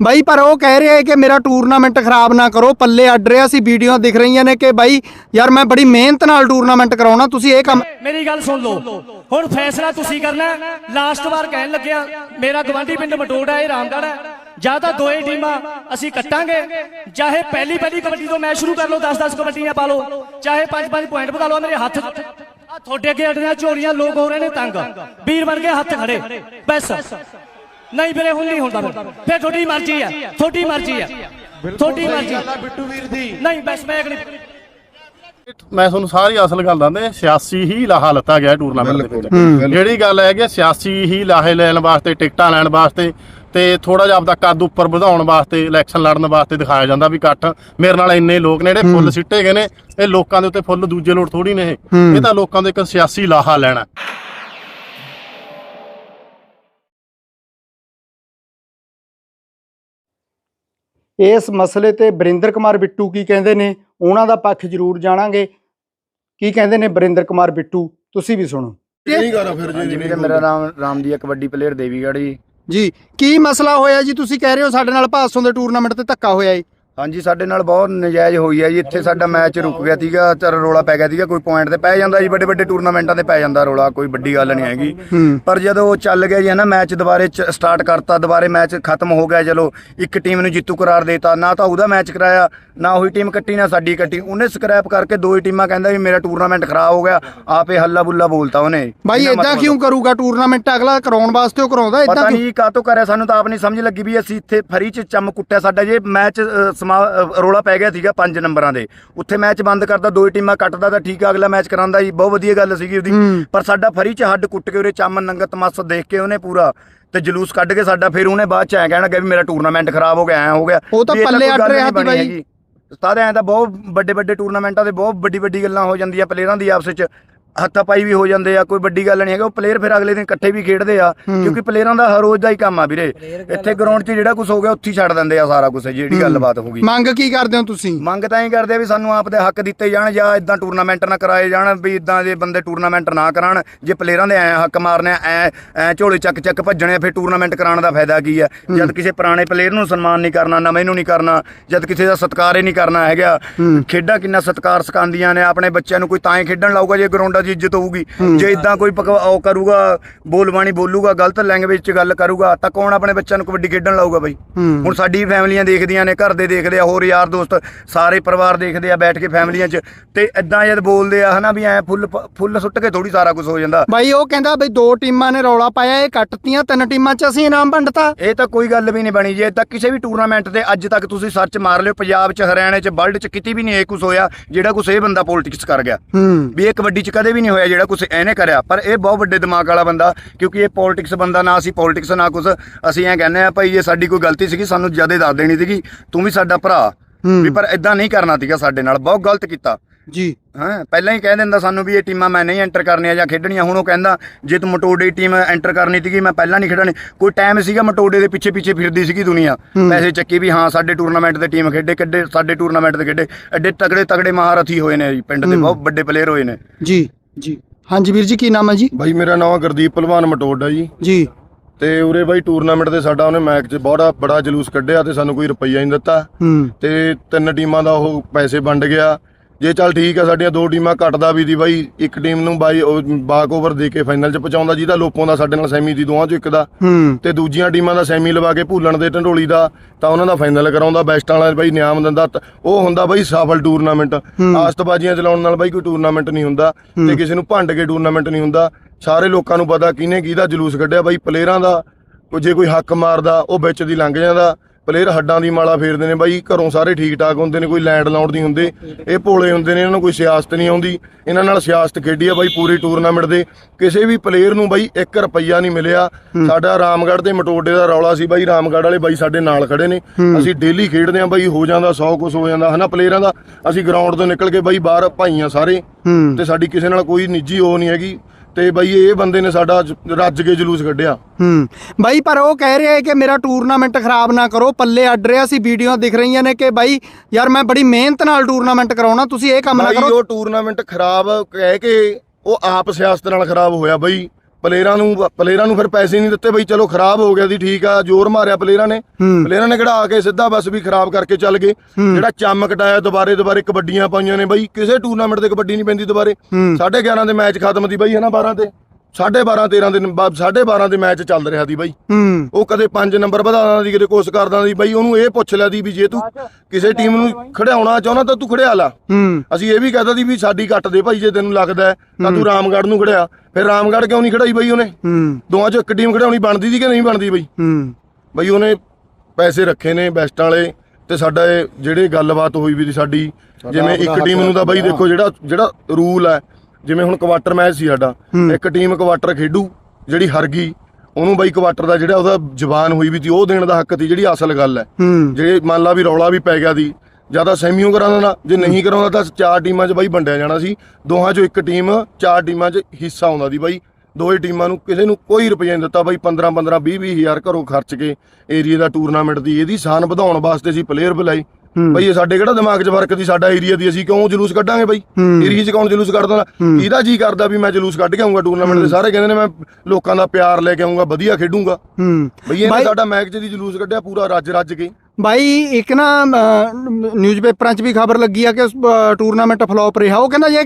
ਬਾਈ, ਪਰ ਉਹ ਕਹਿ ਰਿਹਾ ਹੈ ਕਿ ਮੇਰਾ ਟੂਰਨਾਮੈਂਟ ਖਰਾਬ ਨਾ ਕਰੋ। ਪੱਲੇ ਅੱਡ ਰਿਹਾ ਸੀ, ਵੀਡੀਓ ਦਿਖ ਰਹੀਆਂ ਨੇ ਕਿ ਬਾਈ, ਯਾਰ ਮੈਂ ਬੜੀ ਮਿਹਨਤ ਨਾਲ ਟੂਰਨਾਮੈਂਟ ਕਰਾਉਣਾ, ਤੁਸੀਂ ਇਹ ਕੰਮ ਮੇਰੀ ਗੱਲ ਸੁਣ ਲਓ। ਹੁਣ ਫੈਸਲਾ ਤੁਸੀਂ ਕਰਨਾ ਲਾਸਟ ਵਾਰ ਕਹਿਣ ਲੱਗਿਆ, ਮੇਰਾ ਗਵਾਂਢੀ ਪਿੰਡ ਮਟੋੜਾ ਇਹ ਰਾਮਗੜ੍ਹ ਹੈ। ਜਾਂ ਤਾਂ ਦੋਏ ਟੀਮਾਂ ਅਸੀਂ ਕੱਟਾਂਗੇ। ਚਾਹੇ ਪਹਿਲੀ ਪਹਿਲੀ ਕਬੱਡੀ ਤੋਂ ਮੈਚ ਸ਼ੁਰੂ ਕਰ ਲਓ 10-10 ਕਬੱਡੀਆਂ ਪਾ ਲਓ। ਚਾਹੇ 5-5 ਪੁਆਇੰਟ ਵਧਾ ਲਓ, ਮੇਰੇ ਹੱਥ ਤੁਹਾਡੇ ਅੱਗੇ ਅੜੀਆਂ ਝੋਲੀਆਂ, ਲੋਕ ਹੋ ਰਹੇ ਨੇ ਤੰਗ। ਵੀਰ ਬਣ ਕੇ ਹੱਥ ਖੜੇ। ਬਸ। ਨਹੀਂ ਵੀਰੇ ਹੁਣ ਨਹੀਂ ਹੁੰਦਾ ਫਿਰ। ਤੁਹਾਡੀ ਮਰਜ਼ੀ ਹੈ ਤੁਹਾਡੀ ਮਰਜ਼ੀ ਹੈ ਤੁਹਾਡੀ ਮਰਜ਼ੀ। ਬਿੱਟੂ ਵੀਰ ਦੀ। ਨਹੀਂ ਬਸ ਮੈਂ ਅਗਲੀ ਮੈਂ ਤੁਹਾਨੂੰ ਸਾਰੀ ਅਸਲ ਗੱਲ ਦੱਸਦੇ ਸਿਆਸੀ ਹੀ ਲਾਹਾ ਲੱਤਾ ਗਿਆ ਟੂਰਨਾਮੈਂਟ ਦੇ ਵਿੱਚ। ਜਿਹੜੀ ਗੱਲ ਹੈ ਕਿ ਸਿਆਸੀ ਹੀ ਲਾਹੇ ਲੈਣ ਵਾਸਤੇ ਟਿਕਟਾਂ ਲੈਣ ਵਾਸਤੇ ਤੇ ਥੋੜਾ ਜਿਹਾ ਆਪਦਾ ਕੱਦ ਉੱਪਰ ਵਧਾਉਣ ਵਾਸਤੇ ਇਲੈਕਸ਼ਨ ਲੜਨ ਵਾਸਤੇ ਦਿਖਾਇਆ ਜਾਂਦਾ ਵੀ ਇਕੱਠ। ਮੇਰੇ ਨਾਲ ਇੰਨੇ ਲੋਕ ਨੇ ਜਿਹੜੇ ਫੁੱਲ ਸਿੱਟੇ ਗਏ ਨੇ ਇਹ ਲੋਕਾਂ ਦੇ ਉੱਤੇ ਫੁੱਲ ਦੂਜੇ ਲੋਟ ਥੋੜੀ ਨੇ ਇਹ। ਇਹ ਤਾਂ ਲੋਕਾਂ ਦੇ ਇੱਕ ਸਿਆਸੀ ਲਾਹਾ ਲੈਣਾ। ਇਸ ਮਸਲੇ ਤੇ ਬਰਿੰਦਰ ਕੁਮਾਰ ਬਿੱਟੂ ਕੀ ਕਹਿੰਦੇ ਨੇ? ਉਹਨਾਂ ਦਾ ਪੱਖ ਜ਼ਰੂਰ ਜਾਣਾਂਗੇ। ਕੀ ਕਹਿੰਦੇ ਨੇ ਬਰਿੰਦਰ ਕੁਮਾਰ ਬਿੱਟੂ? ਤੁਸੀਂ ਵੀ ਸੁਣੋ। ਹਾਂਜੀ ਵੀਰੇ ਮੇਰਾ ਨਾਮ ਰਾਮਦੀਆ ਕਬੱਡੀ ਪਲੇਅਰ ਦੇਵੀਗੜ੍ਹ ਜੀ। ਜੀ ਕੀ ਮਸਲਾ ਹੋਇਆ ਜੀ? ਤੁਸੀਂ ਕਹਿ ਰਹੇ ਹੋ ਸਾਡੇ ਨਾਲ ਭਾਸੋਂ ਦੇ ਟੂਰਨਾਮੈਂਟ ਤੇ ਧੱਕਾ ਹੋਇਆ ਜੀ ਹਾਂਜੀ ਸਾਡੇ ਨਾਲ ਬਹੁਤ ਨਜਾਇਜ਼ ਹੋਈ ਹੈ ਜੀ। ਇੱਥੇ ਸਾਡਾ ਮੈਚ ਰੁਕ ਗਿਆ ਸੀਗਾ ਚਰ ਰੋਲਾ ਪੈ ਗਿਆ ਸੀਗਾ ਕੋਈ ਪੁਆਇੰਟ ਤੇ ਪੈ ਜਾਂਦਾ ਜੀ ਵੱਡੇ ਵੱਡੇ ਟੂਰਨਾਮੈਂਟਾਂ ਤੇ ਪੈ ਜਾਂਦਾ ਰੋਲਾ ਕੋਈ ਵੱਡੀ ਗੱਲ ਨਹੀਂ ਹੈਗੀ। ਪਰ ਜਦੋਂ ਉਹ ਚੱਲ ਗਿਆ ਜੀ ਹੈ ਨਾ ਮੈਚ ਦੁਬਾਰੇ ਸਟਾਰਟ ਕਰਤਾ ਦੁਬਾਰੇ ਮੈਚ ਖਤਮ ਹੋ ਗਿਆ ਚਲੋ ਇੱਕ ਟੀਮ ਨੂੰ ਜਿੱਤੂ ਕਰਾਰ ਦੇਤਾ। ਨਾ ਤਾਂ ਉਹਦਾ ਮੈਚ ਕਰਾਇਆ ਨਾ ਉਹੀ ਟੀਮ ਕੱਟੀ ਨਾ ਸਾਡੀ ਕੱਟੀ। ਉਹਨੇ ਸਕ੍ਰੈਪ ਕਰਕੇ ਦੋ ਹੀ ਟੀਮਾਂ ਕਹਿੰਦਾ ਵੀ ਮੇਰਾ ਟੂਰਨਾਮੈਂਟ ਖਰਾਬ ਹੋ ਗਿਆ ਆਪੇ ਹੱਲਾ ਬੁੱਲਾ ਬੋਲਤਾ ਉਹਨੇ। ਇਹਨਾਂ ਇਦਾਂ ਕਿਉਂ ਕਰੂਗਾ ਟੂਰਨਾਮੈਂਟ ਅਗਲਾ ਕਰਾਉਣ ਵਾਸਤੇ ਉਹ ਕਰਾਉਂਦਾ ਇਦਾਂ ਪਤਾ ਨਹੀਂ ਕਾਤੋਂ ਕਰਿਆ ਸਾਨੂੰ ਤਾਂ ਆਪ ਨਹੀਂ ਸਮਝ ਲੱਗੀ ਵੀ ਅਸੀਂ ਇੱਥੇ ਫਰੀ ਚ ਚੰਮ ਕੁੱਟਿਆ ਸਾਡਾ ਜੇ ਮੈਚ ਸਮਾ ਰੌਲਾ ਪੈ ਗਿਆ ਸੀਗਾ 5 ਨੰਬਰਾਂ ਦੇ ਉੱਥੇ ਮੈਚ ਬੰਦ ਕਰਦਾ ਦੋ ਟੀਮਾਂ ਕੱਟਦਾ ਤਾਂ ਠੀਕ ਆ ਅਗਲਾ ਮੈਚ ਕਰਾਂਦਾ ਜੀ। ਬਹੁਤ ਵਧੀਆ ਗੱਲ ਸੀਗੀ ਉਹਦੀ। ਪਰ ਸਾਡਾ ਫਰੀ ਚ ਹੱਡ ਕੁੱਟ ਕੇ ਉਹਦੇ ਚੰਮ ਨੰਗਤ ਮਸ ਦੇਖ ਕੇ ਉਹਨੇ ਪੂਰਾ ਤੇ ਜਲੂਸ ਕੱਢ ਕੇ ਸਾਡਾ ਫਿਰ ਉਹਨੇ ਬਾਅਦ ਚ ਐ ਕਹਿਣਾ ਕਿ ਵੀ ਮੇਰਾ ਟੂਰਨਾਮੈਂਟ ਖਰਾਬ ਹੋ ਗਿਆ ਐ ਹੋ ਗਿਆ। ਉਹ ਤਾਂ ਪੱਲੇ ਅੱਡ ਰਿਹਾ ਸੀ ਬਾਈ। ਉਸਤਾਦ ਐ ਤਾਂ ਬਹੁਤ ਵੱਡੇ ਵੱਡੇ ਟੂਰਨਾਮੈਂਟਾਂ ਦੇ ਬਹੁਤ ਵੱਡੀ ਵੱਡੀ ਗੱਲਾਂ ਹੋ ਜਾਂਦੀਆਂ ਪਲੇਅਰਾਂ ਦੀ ਆਪਸ ਵਿੱਚ। ਹੱਥਾਪਾਈ ਵੀ ਹੋ ਜਾਂਦੇ ਆ ਕੋਈ ਵੱਡੀ ਗੱਲ ਨਹੀਂ ਹੈਗਾ ਉਹ ਪਲੇਅਰ ਫਿਰ ਅਗਲੇ ਦਿਨ ਇਕੱਠੇ ਵੀ ਖੇਡਦੇ ਆ ਕਿਉਂਕਿ ਪਲੇਅਰਾਂ ਦਾ ਹਰ ਰੋਜ਼ ਦਾ ਹੀ ਕੰਮ ਆ ਵੀਰੇ। ਇੱਥੇ ਗਰਾਊਂਡ 'ਚ ਜਿਹੜਾ ਕੁਝ ਹੋ ਗਿਆ ਉੱਥੇ ਹੀ ਛੱਡ ਦਿੰਦੇ ਆ ਸਾਰਾ ਕੁਝ ਜਿਹੜੀ ਗੱਲਬਾਤ ਹੋ ਗਈ। ਮੰਗ ਕੀ ਕਰਦੇ ਹੋ ਤੁਸੀਂ? ਮੰਗ ਤਾਂ ਹੀ ਕਰਦੇ ਆ ਵੀ ਸਾਨੂੰ ਆਪ ਦੇ ਹੱਕ ਦਿੱਤੇ ਜਾਣ ਜਾਂ ਇਦਾਂ ਟੂਰਨਾਮੈਂਟ ਨਾ ਕਰਾਏ ਜਾਣ ਵੀ ਇਦਾਂ ਦੇ ਬੰਦੇ ਟੂਰਨਾਮੈਂਟ ਨਾ ਕਰਾਣ। ਜੇ ਪਲੇਅਰਾਂ ਦੇ ਐ ਹੱਕ ਮਾਰਨੇ ਐ ਐ ਝੋਲੇ ਚੱਕ ਚੱਕ ਭੱਜਣੇ ਆ, ਫਿਰ ਟੂਰਨਾਮੈਂਟ ਕਰਾਉਣ ਦਾ ਫਾਇਦਾ ਕੀ ਹੈ। ਜਦ ਕਿਸੇ ਪੁਰਾਣੇ ਪਲੇਅਰ ਨੂੰ ਸਨਮਾਨ ਨਹੀਂ ਕਰਨਾ ਨਵੇਂ ਨੂੰ ਨਹੀਂ ਕਰਨਾ ਜਦ ਕਿਸੇ ਦਾ ਸਤਿਕਾਰ ਹੀ ਨਹੀਂ ਕਰਨਾ ਹੈਗਾ। ਖੇਡਾਂ ਕਿੰਨਾ ਸਤਿਕਾਰ ਸਿਖਾਉਂਦੀਆਂ ਨੇ ਆਪਣੇ ਬੱਚਿਆਂ ਨੂੰ ਕੋਈ ਤਾਂ ਹੀ ਖੇਡਣ ਲਾਊਗਾ ਜੇ ਗਰਾਊਂਡਾਂ 'ਚ ਇੱਜ਼ਤ ਹੋਊਗੀ। ਜੇ ਇਦਾਂ ਕੋਈ ਉਹ ਕਰੂਗਾ ਬੋਲਬਾਣੀ ਬੋਲੂਗਾ ਗਲਤ ਲੈਂਗੁਏਜ 'ਚ ਗੱਲ ਕਰੂਗਾ ਤਾਂ ਕੌਣ ਆਪਣੇ ਬੱਚਿਆਂ ਨੂੰ ਕਬੱਡੀ ਖੇਡਣ ਲਾਊਗਾ ਬਈ? ਹੁਣ ਸਾਡੀ ਫੈਮਲੀਆਂ ਦੇਖਦੀਆਂ ਨੇ ਘਰ ਦੇ ਦੇਖਦੇ ਆ ਹੋਰ ਯਾਰ ਦੋਸਤ ਸਾਰੇ ਪਰਿਵਾਰ ਦੇਖਦੇ ਆ ਬੈਠ ਕੇ ਫੈਮਲੀਆਂ 'ਚ। ਤੇ ਇਦਾਂ ਜਦ ਬੋਲਦੇ ਆ ਹਨਾ ਵੀ ਐ ਫੁੱਲ ਫੁੱਲ ਸੁੱਟ ਕੇ ਥੋੜੀ ਸਾਰਾ ਕੁਝ ਹੋ ਜਾਂਦਾ। ਬਾਈ ਉਹ ਕਹਿੰਦਾ ਬਈ ਦੋ ਟੀਮਾਂ ਨੇ ਰੌਲਾ ਪਾਇਆ ਇਹ ਕੱਟਤੀਆਂ ਤਿੰਨ ਟੀਮਾਂ 'ਚ ਅਸੀਂ ਇਨਾਮ ਵੰਡਤਾ। ਇਹ ਤਾਂ ਕੋਈ ਗੱਲ ਵੀ ਨਹੀਂ ਬਣੀ ਜੇ ਤਾਂ ਕਿਸੇ ਵੀ ਟੂਰਨਾਮੈਂਟ ਤੇ ਅੱਜ ਤੱਕ ਤੁਸੀਂ ਸਰਚ ਮਾਰ ਲਿਓ ਪੰਜਾਬ 'ਚ ਹਰਿਆਣੇ 'ਚ ਵਰਲਡ 'ਚ ਕਿਤੇ ਵੀ ਨਹੀਂ ਇਹ ਕੁਝ ਹੋਇਆ ਜਿਹੜਾ ਕੁਝ ਇਹ ਬੰਦਾ ਪੋਲਿਟਿਕਸ ਕਰ ਗਿਆ। ਹੂੰ। ਵੀ ਇਹ ਕਬੱਡੀ 'ਚ ਕਦੇ ਵੀ ਨਹੀਂ ਹੋਇਆ ਜਿਹੜਾ ਕੁਝ ਇਹਨੇ ਕਰਿਆ। ਪਰ ਇਹ ਬਹੁਤ ਵੱਡੇ ਦਿਮਾਗ ਵਾਲਾ ਬੰਦਾ ਕਿਉਂਕਿ ਇਹ ਪੋਲਿਟਿਕਸ ਬੰਦਾ ਨਾ ਅਸੀਂ ਪੋਲਿਟਿਕਸ ਨਾ ਕੁਝ ਅਸੀਂ ਐਂ ਕਹਿੰਦੇ ਆ ਭਾਈ ਇਹ ਸਾਡੀ ਕੋਈ ਗਲਤੀ ਸੀਗੀ ਸਾਨੂੰ ਜ਼ਿਆਦਾ ਦੱਸ ਦੇਣੀ ਸੀਗੀ ਤੂੰ ਵੀ ਸਾਡਾ ਭਰਾ। ਵੀ ਪਰ ਇਦਾਂ ਨਹੀਂ ਕਰਨਾ ਸੀਗਾ ਸਾਡੇ ਨਾਲ ਬਹੁਤ ਗਲਤ ਕੀਤਾ। ਜੀ। ਹਾਂ ਪਹਿਲਾਂ ਹੀ ਕਹਿ ਦਿੰਦਾ ਸਾਨੂੰ ਵੀ ਇਹ ਟੀਮਾਂ ਮੈਂ ਨਹੀਂ ਐਂਟਰ ਕਰਨੀਆਂ ਜਾਂ ਖੇਡਣੀਆਂ। ਹੁਣ ਉਹ ਕਹਿੰਦਾ ਜੇ ਤੂੰ ਮਟੋੜੇ ਦੀ ਟੀਮ ਐਂਟਰ ਕਰਨੀ ਸੀਗੀ ਮੈਂ ਪਹਿਲਾਂ ਨਹੀਂ ਖੇਡਣੀ। ਕੋਈ ਟਾਈਮ ਸੀਗਾ ਮਟੋੜੇ ਦੇ ਪਿੱਛੇ ਪਿੱਛੇ ਫਿਰਦੀ ਸੀਗੀ ਦੁਨੀਆ। ਪੈਸੇ ਚੱਕੀ ਵੀ ਹਾਂ ਸਾਡੇ ਟੂਰਨਾਮੈਂਟ ਦੇ ਟੀਮ ਖੇਡੇ ਕਿੱਡੇ ਸਾਡੇ ਟੂਰਨਾਮੈਂਟ ਦੇ ਖੇਡੇ। ਐਡੇ ਤਗੜੇ ਤਗੜੇ ਮਹਾਰਥੀ ਹੋਏ ਨੇ ਜੀ ਪਿੰਡ ਦੇ ਬਹੁਤ ਵੱਡੇ ਪਲੇਅਰ ਹੋਏ ਨੇ। ਜੀ। ਜੀ। ਹਾਂਜੀ ਵੀਰ ਜੀ ਕੀ ਨਾਮ ਹੈ ਜੀ? ਬਾਈ ਮੇਰਾ ਨਾਮ ਗੁਰਦੀਪ ਪਹਿਲਵਾਨ ਮਟੋੜ ਆ ਜੀ। ਜੀ। ਤੇ ਉਰੇ ਬਾਈ ਟੂਰਨਾਮੈਂਟ ਤੇ ਸਾਡਾ ਉਹਨੇ ਮੈਚ 'ਚ ਬੜਾ ਬੜਾ ਜਲੂਸ ਕੱਢਿਆ ਤੇ ਸਾਨੂੰ ਕੋਈ ਰੁਪਈਆ ਨਹੀਂ ਦਿੱਤਾ। ਹੂੰ। ਤੇ ਤਿੰਨ ਟੀਮਾਂ ਦਾ ਉਹ ਪੈਸੇ ਵੰਡ ਗਿਆ। ਜੇ ਚੱਲ ਠੀਕ ਆ ਸਾਡੀਆਂ ਦੋ ਟੀਮਾਂ ਘਟਦਾ ਵੀ ਦੀ ਬਾਈ ਇੱਕ ਟੀਮ ਨੂੰ ਬਾਈ ਬਾਕ ਓਵਰ ਦੇ ਕੇ ਫਾਈਨਲ 'ਚ ਪਹੁੰਚਾਉਂਦਾ ਜਿਹਦਾ ਲੋਪੋਂ ਦਾ ਸਾਡੇ ਨਾਲ ਸੈਮੀ ਦੀ ਦੋਵਾਂ 'ਚੋਂ ਇੱਕ ਦਾ। ਤੇ ਦੂਜੀਆਂ ਟੀਮਾਂ ਦਾ ਸੈਮੀ ਲਵਾ ਕੇ ਭੂਲਣ ਦੇ ਢੰਡੋਲੀ ਦਾ ਤਾਂ ਉਹਨਾਂ ਦਾ ਫਾਈਨਲ ਕਰਾਉਂਦਾ ਬੈਸਟਾਂ ਵਾਲਾ ਬਾਈ ਨਿਆਮ ਦਿੰਦਾ। ਉਹ ਹੁੰਦਾ ਬਾਈ ਸਫਲ ਟੂਰਨਾਮੈਂਟ। ਆਸਤਬਾਜ਼ੀਆਂ ਚਲਾਉਣ ਨਾਲ ਬਾਈ ਕੋਈ ਟੂਰਨਾਮੈਂਟ ਨਹੀਂ ਹੁੰਦਾ ਤੇ ਕਿਸੇ ਨੂੰ ਭੰਡ ਕੇ ਟੂਰਨਾਮੈਂਟ ਨਹੀਂ ਹੁੰਦਾ। ਸਾਰੇ ਲੋਕਾਂ ਨੂੰ ਪਤਾ ਕਿਹਨੇ ਕਿਹਦਾ ਜਲੂਸ ਕੱਢਿਆ ਬਾਈ ਪਲੇਅਰਾਂ ਦਾ ਕੋਈ ਜੇ ਕੋਈ ਹੱਕ ਮਾਰਦਾ ਉਹ ਵਿੱਚ ਦੀ ਲੰਘ ਜਾਂਦਾ। ਪਲੇਅਰ ਹੱਡਾਂ ਦੀ ਮਾਲਾ ਫੇਰਦੇ ਨੇ ਬਾਈ ਘਰੋਂ ਸਾਰੇ ਠੀਕ ਠਾਕ ਹੁੰਦੇ ਨੇ ਕੋਈ ਲੈਂਡ ਲਾਉਣ ਦੀ ਹੁੰਦੇ ਇਹ ਭੋਲੇ ਹੁੰਦੇ ਨੇ ਇਹਨਾਂ ਨੂੰ ਕੋਈ ਸਿਆਸਤ ਨਹੀਂ ਆਉਂਦੀ। ਇਹਨਾਂ ਨਾਲ ਸਿਆਸਤ ਖੇਡੀ ਆ ਬਾਈ ਪੂਰੀ ਟੂਰਨਾਮੈਂਟ ਦੇ। ਕਿਸੇ ਵੀ ਪਲੇਅਰ ਨੂੰ ਬਾਈ 1 ਰੁਪਈਆ ਨਹੀਂ ਮਿਲਿਆ। ਸਾਡਾ ਰਾਮਗੜ੍ਹ ਦੇ ਮਟੋਡੇ ਦਾ ਰੌਲਾ ਸੀ ਬਾਈ ਰਾਮਗੜ੍ਹ ਵਾਲੇ ਬਾਈ ਸਾਡੇ ਨਾਲ ਖੜੇ ਨੇ। ਅਸੀਂ ਡੇਲੀ ਖੇਡਦੇ ਆਂ ਬਾਈ ਹੋ ਜਾਂਦਾ 100 ਕੁਛ ਹੋ ਜਾਂਦਾ ਹਨਾ ਪਲੇਅਰਾਂ ਦਾ? ਅਸੀਂ ਗਰਾਊਂਡ ਤੋਂ ਨਿਕਲ ਕੇ ਬਾਈ ਬਾਹਰ ਭਾਈਆਂ ਸਾਰੇ। ਤੇ ਸਾਡੀ ਕਿਸੇ ਨਾਲ ਕੋਈ ਨਿੱਜੀ ਉਹ ਨਹੀਂ ਹੈਗੀ। ਤੇ ਬਾਈ ਇਹ ਬੰਦੇ ਨੇ ਸਾਡਾ ਜ- ਰੱਜ ਕੇ ਜਲੂਸ ਕੱਢਿਆ। ਹੂੰ। ਬਾਈ ਪਰ ਉਹ ਕਹਿ ਰਿਹਾ ਹੈ ਕਿ ਮੇਰਾ ਟੂਰਨਾਮੈਂਟ ਖਰਾਬ ਨਾ ਕਰੋ। ਪੱਲੇ ਅੱਡ ਰਿਹਾ ਸੀ ਵੀਡੀਓ ਦਿਖ ਰਹੀਆਂ ਨੇ ਕਿ ਬਾਈ ਯਾਰ ਮੈਂ ਬੜੀ ਮਿਹਨਤ ਨਾਲ ਟੂਰਨਾਮੈਂਟ ਕਰਾਉਣਾ ਤੁਸੀਂ ਇਹ ਕੰਮ ਨਾ ਬਾਈ ਕਰੋ। ਉਹ ਟੂਰਨਾਮੈਂਟ ਖਰਾਬ ਕਹਿ ਕੇ ਉਹ ਆਪ ਸਿਆਸਤ ਨਾਲ ਖਰਾਬ ਹੋਇਆ ਬਈ। ਪਲੇਅਰਾਂ ਨੂੰ ਪਲੇਅਰਾਂ ਨੂੰ ਫਿਰ ਪੈਸੇ ਨਹੀਂ ਦਿੱਤੇ ਬਈ ਚਲੋ ਖਰਾਬ ਹੋ ਗਿਆ ਦੀ ਠੀਕ ਆ ਜ਼ੋਰ ਮਾਰਿਆ ਪਲੇਅਰਾਂ ਨੇ। ਪਲੇਅਰਾਂ ਨੇ ਆ ਕੇ ਸਿੱਧਾ ਬਸ ਵੀ ਖਰਾਬ ਕਰਕੇ ਚੱਲ ਗਏ। ਜਿਹੜਾ ਚੰਮ ਕਟਾਇਆ ਦੁਬਾਰੇ ਦੁਬਾਰੇ ਕਬੱਡੀਆਂ ਪਾਈਆਂ ਨੇ ਬਈ ਕਿਸੇ ਟੂਰਨਾਮੈਂਟ ਤੇ ਕਬੱਡੀ ਨਹੀਂ ਪੈਂਦੀ ਦੁਬਾਰੇ। ਹੂੰ। 11:30 ਦੇ ਮੈਚ ਖਤਮ ਦੀ ਬਈ ਹੈ ਨਾ 12 ਤੇ। 12:30 13 ਦੇ 12:30 ਦੇ ਮੈਚ ਚੱਲ ਰਿਹਾ ਦੀ ਬਈ। ਹੂੰ। ਉਹ ਕਦੇ 5 ਨੰਬਰ ਵਧਾਉਣਾ ਦੀ ਕਦੇ ਕੋਸ ਕਰਦਾ ਦੀ ਬਈ ਉਹਨੂੰ ਇਹ ਪੁੱਛ ਲਿਆ ਦੀ ਵੀ ਜੇ ਤੂੰ ਕਿਸੇ ਟੀਮ ਨੂੰ ਖੜਾਉਣਾ ਚਾਹੁੰਦਾ ਤਾਂ ਤੂੰ ਖੜਿਆ ਲਾ। ਹੂੰ। ਅਸੀਂ ਇਹ ਵੀ ਕਹਦਾ ਦੀ ਵੀ ਸਾਡੀ ਕੱਟ ਦੇ ਭਾਈ ਜੇ ਤੈਨੂੰ ਲੱਗਦਾ ਹੈ, ਤਾਂ ਤੂੰ ਰਾਮਗੜ੍ਹ ਨੂੰ ਖੜਿਆ ਫਿਰ ਰਾਮਗੜ੍ਹ ਕਿਉਂ ਨਹੀਂ ਖੜਾਈ ਬਈ ਉਹਨੇ? ਹੂੰ। ਦੋਵਾਂ ਚੋਂ ਇੱਕ ਟੀਮ ਖੜਾਉਣੀ ਬਣਦੀ ਸੀ ਕਿ ਨਹੀਂ ਬਣਦੀ ਬਈ? ਹੂੰ। ਬਈ ਉਹਨੇ ਪੈਸੇ ਰੱਖੇ ਨੇ ਬੈਸਟ ਵਾਲੇ ਤੇ ਸਾਡਾ ਇਹ ਜਿਹੜੇ ਗੱਲਬਾਤ ਹੋਈ ਵੀ ਦੀ ਸਾਡੀ ਜਿਵੇਂ ਇੱਕ ਟੀਮ ਨੂੰ ਤਾਂ ਬਈ ਦੇਖੋ ਜਿਹੜਾ ਜਿਹੜਾ ਰੂਲ ਹੈ ਜਿਵੇਂ ਹੁਣ ਕੁਆਟਰ ਮੈਚ ਸੀ ਸਾਡਾ ਇੱਕ ਟੀਮ ਕੁਆਟਰ ਖੇਡੂ ਜਿਹੜੀ ਹਾਰ ਗਈ ਉਹਨੂੰ ਬਈ ਕੁਆਟਰ ਦਾ ਜਿਹੜਾ ਉਹਦਾ ਜ਼ਬਾਨ ਹੋਈ ਵੀ ਤੀ ਉਹ ਦੇਣ ਦਾ ਹੱਕ ਤੀ ਜਿਹੜੀ ਅਸਲ ਗੱਲ ਹੈ। ਜੇ ਮੰਨ ਲਾ ਵੀ ਰੌਲਾ ਵੀ ਪੈ ਗਿਆ ਦੀ ਜ਼ਿਆਦਾ ਸੈਮੀਓ ਕਰਾਉਂਦਾ ਜੇ ਨਹੀਂ ਕਰਾਉਂਦਾ ਤਾਂ ਚਾਰ ਟੀਮਾਂ 'ਚ ਬਾਈ ਵੰਡਿਆ ਜਾਣਾ ਸੀ। ਦੋਹਾਂ 'ਚੋਂ ਇੱਕ ਟੀਮ ਚਾਰ ਟੀਮਾਂ 'ਚ ਹਿੱਸਾ ਆਉਂਦਾ ਦੀ ਬਾਈ। ਦੋਏ ਟੀਮਾਂ ਨੂੰ ਕਿਸੇ ਨੂੰ ਕੋਈ ਰੁਪਈਆ ਨਹੀਂ ਦਿੱਤਾ ਬਾਈ 15 15 20 20 ਹਜ਼ਾਰ ਘਰੋਂ ਖਰਚ ਕੇ ਏਰੀਆ ਦਾ ਟੂਰਨਾਮੈਂਟ ਦੀ ਇਹਦੀ ਸਾਨ ਵਧਾਉਣ ਵਾਸਤੇ ਅਸੀਂ ਪਲੇਅਰ ਬੁਲਾਈ ਬਈ ਇਹ ਸਾਡੇ ਕਿਹੜਾ ਦਿਮਾਗ 'ਚ ਫ਼ਰਕ ਦੀ ਸਾਡਾ ਏਰੀਆ ਦੀ ਅਸੀਂ ਕਿਉਂ ਜਲੂਸ ਕੱਢਾਂਗੇ ਬਾਈ? ਏਰੀਆ 'ਚ ਕੌਣ ਜਲੂਸ ਕੱਢਦਾ? ਇਹਦਾ ਜੀ ਕਰਦਾ ਵੀ ਮੈਂ ਜਲੂਸ ਕੱਢ ਕੇ ਆਉਂਗਾ ਟੂਰਨਾਮੈਂਟ ਦੇ? ਸਾਰੇ ਕਹਿੰਦੇ ਨੇ ਮੈਂ ਲੋਕਾਂ ਦਾ ਪਿਆਰ ਲੈ ਕੇ ਆਉਂਗਾ ਵਧੀਆ ਖੇਡੂੰਗਾ। ਬਈ ਇਹਨੇ ਸਾਡਾ ਮੈਚ ਦੀ ਜਲੂਸ ਕੱਢਿਆ ਪੂਰਾ ਰੱਜ ਰੱਜ ਕੇ। ਬਾਈ ਇੱਕ ਨਾ ਨਿਊਜ਼ਪੇਪਰਾਂ 'ਚ ਵੀ ਖਬਰ ਲੱਗੀ ਆ ਕਿ ਟੂਰਨਾਮੈਂਟ ਫਲॉप ਰਿਹਾ। ਉਹ ਕਹਿੰਦਾ ਜੇ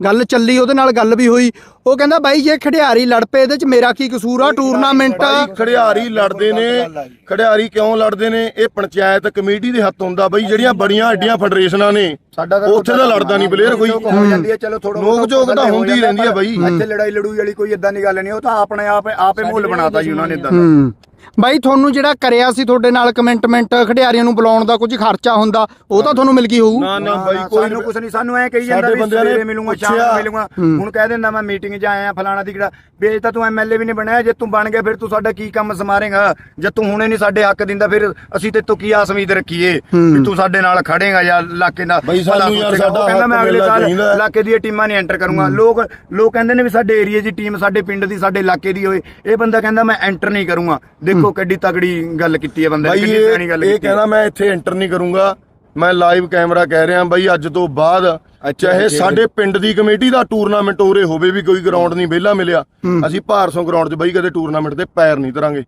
ਗੱਲ ਚੱਲੀ ਉਹਦੇ ਨਾਲ ਗੱਲ ਵੀ ਹੋਈ। ਉਹ ਕਹਿੰਦਾ ਬਾਈ ਜੇ ਖਿਡਾਰੀ ਲੜ ਪਏ ਇਹਦੇ 'ਚ ਮੇਰਾ ਕੀ ਕਸੂਰ ਆ? ਟੂਰਨਾਮੈਂਟ ਭਾਈ ਖੜਿਆਰੀ ਲੜਦੇ ਨੇ। ਖੜਿਆਰੀ ਕਿਉਂ ਲੜਦੇ ਨੇ? ਇਹ ਪੰਚਾਇਤ ਕਮੇਟੀ ਦੇ ਹੱਥ ਹੁੰਦਾ ਬਈ ਜਿਹੜੀਆਂ ਬੜੀਆਂ ਐਡੀਆਂ ਫੈਡਰੇਸ਼ਨਾਂ ਨੇ। ਸਾਡਾ ਤਾਂ ਉੱਥੇ ਤਾਂ ਲੜਦਾ ਨਹੀਂ ਪਲੇਅਰ ਕੋਈ। ਹੋ ਜਾਂਦੀ ਹੈ ਚਲੋ ਥੋੜਾ ਨੋਕ ਝੋਕ ਤਾਂ ਹੁੰਦੀ ਰਹਿੰਦੀ ਹੈ ਬਾਈ। ਇੱਥੇ ਲੜਾਈ ਲੜੂਈ ਵਾਲੀ ਕੋਈ ਇਦਾਂ ਦੀ ਗੱਲ ਨਹੀਂ। ਉਹ ਤਾਂ ਆਪਣੇ ਆਪ ਆਪੇ ਮੁੱਲ ਬਣਾਤਾ ਜੀ ਉਹਨਾਂ ਨੇ ਇਦਾਂ ਹੂੰ। ਬਾਈ ਤੁਹਾਨੂੰ ਜਿਹੜਾ ਕਰਿਆ ਸੀ ਤੁਹਾਡੇ ਨਾਲ ਕਮੈਂਟਮੈਂਟ ਖਿਡਾਰੀਆਂ ਨੂੰ ਬੁਲਾਉਣ ਦਾ ਕੁਝ ਖਰਚਾ ਹੁੰਦਾ ਉਹ ਤਾਂ ਤੁਹਾਨੂੰ ਮਿਲ ਗਈ ਹੋਊ? ਨਾ ਨਾ ਬਾਈ ਕੋਈ ਸਾਨੂੰ ਕੁਝ ਨਹੀਂ ਸਾਨੂੰ ਐ ਕਹੀ ਜਾਂਦਾ ਸਾਡੇ ਵੀ ਬੰਦਿਆਂ ਨੇ ਸਵੇਰੇ ਮਿਲੂੰਗਾ ਸ਼ਾਮ ਨੂੰ ਪੁੱਛਿਆ। ਮਿਲੂੰਗਾ ਹੁਣ ਕਹਿ ਦਿੰਦਾ ਮੈਂ ਮੀਟਿੰਗ 'ਚ ਆਇਆ ਫਲਾਣਾ ਦੀ ਕਿਹੜਾ। ਵੇਚ ਤਾਂ ਤੂੰ ਐਮਐਲਏ ਵੀ ਨਹੀਂ ਬਣਿਆ ਜੇ ਤੂੰ ਬਣ ਗਿਆ ਫਿਰ ਤੂੰ ਸਾਡਾ ਕੀ ਕੰਮ ਸਮਾਰੇਗਾ ਜੇ ਤੂੰ ਹੁਣੇ ਨਹੀਂ ਸਾਡੇ ਹੱਕ ਦਿੰਦਾ ਫਿਰ ਅਸੀਂ ਤੇ ਤੂੰ ਕੀ ਆਸ ਉਮੀਦ ਰੱਖੀਏ ਵੀ ਤੂੰ ਸਾਡੇ ਨਾਲ ਖੜੇਗਾ ਜਾਂ ਇਲਾਕੇ ਦਾ ਬਈ ਸਾਨੂੰ ਭਲਾ ਯਾਰ ਸੋਚੇਗਾ। ਉਹ ਸਾਡਾ ਕਹਿੰਦਾ ਮੈਂ ਹੱਕ ਅਗਲੇ ਮਿਲਣਾ ਸਾਲ ਚਾਹੀਦਾ। ਇਲਾਕੇ ਦੀਆਂ ਟੀਮਾਂ ਨਹੀਂ ਐਂਟਰ ਕਰੂੰਗਾ। ਲੋਕ ਲੋਕ ਕਹਿੰਦੇ ਨੇ ਵੀ ਸਾਡੇ ਏਰੀਆ ਦੀ ਟੀਮ ਸਾਡੇ ਪਿੰਡ ਦੀ ਸਾਡੇ ਇਲਾਕੇ ਦੀ ਹੋਏ। ਇਹ ਬੰਦਾ ਕਹਿੰਦਾ ਮੈਂ ਐਂਟਰ ਨਹੀਂ ਕਰੂੰਗਾ। ਦੇਖੋ ਕਿੱਡੀ ਤਗੜੀ ਗੱਲ ਕੀਤੀ ਹੈ ਬੰਦੇ ਨੇ ਕਿੰਨੀ ਇਹ ਸਿਆਣੀ ਗੱਲ ਇਹ ਕੀਤੀ ਹੈ। ਕਹਿੰਦਾ ਮੈਂ ਇੱਥੇ ਐਂਟਰ ਨਹੀਂ ਕਰੂੰਗਾ ਮੈਂ ਲਾਈਵ ਕੈਮਰਾ ਕਹਿ ਰਿਹਾ ਬਾਈ ਅੱਜ ਤੋਂ ਬਾਅਦ ਚਾਹੇ ਸਾਡੇ ਪਿੰਡ ਦੀ ਕਮੇਟੀ ਦਾ ਟੂਰਨਾਮੈਂਟ ਉਰੇ ਹੋਵੇ ਵੀ ਕੋਈ ਗਰਾਊਂਡ ਨਹੀਂ ਵਿਹਲਾ ਮਿਲਿਆ ਅਸੀਂ ਭਾਰਸੋਂ ਗਰਾਊਂਡ 'ਚ ਬਾਈ ਕਦੇ ਟੂਰਨਾਮੈਂਟ ਤੇ ਪੈਰ ਨਹੀਂ ਧਰਾਂਗੇ।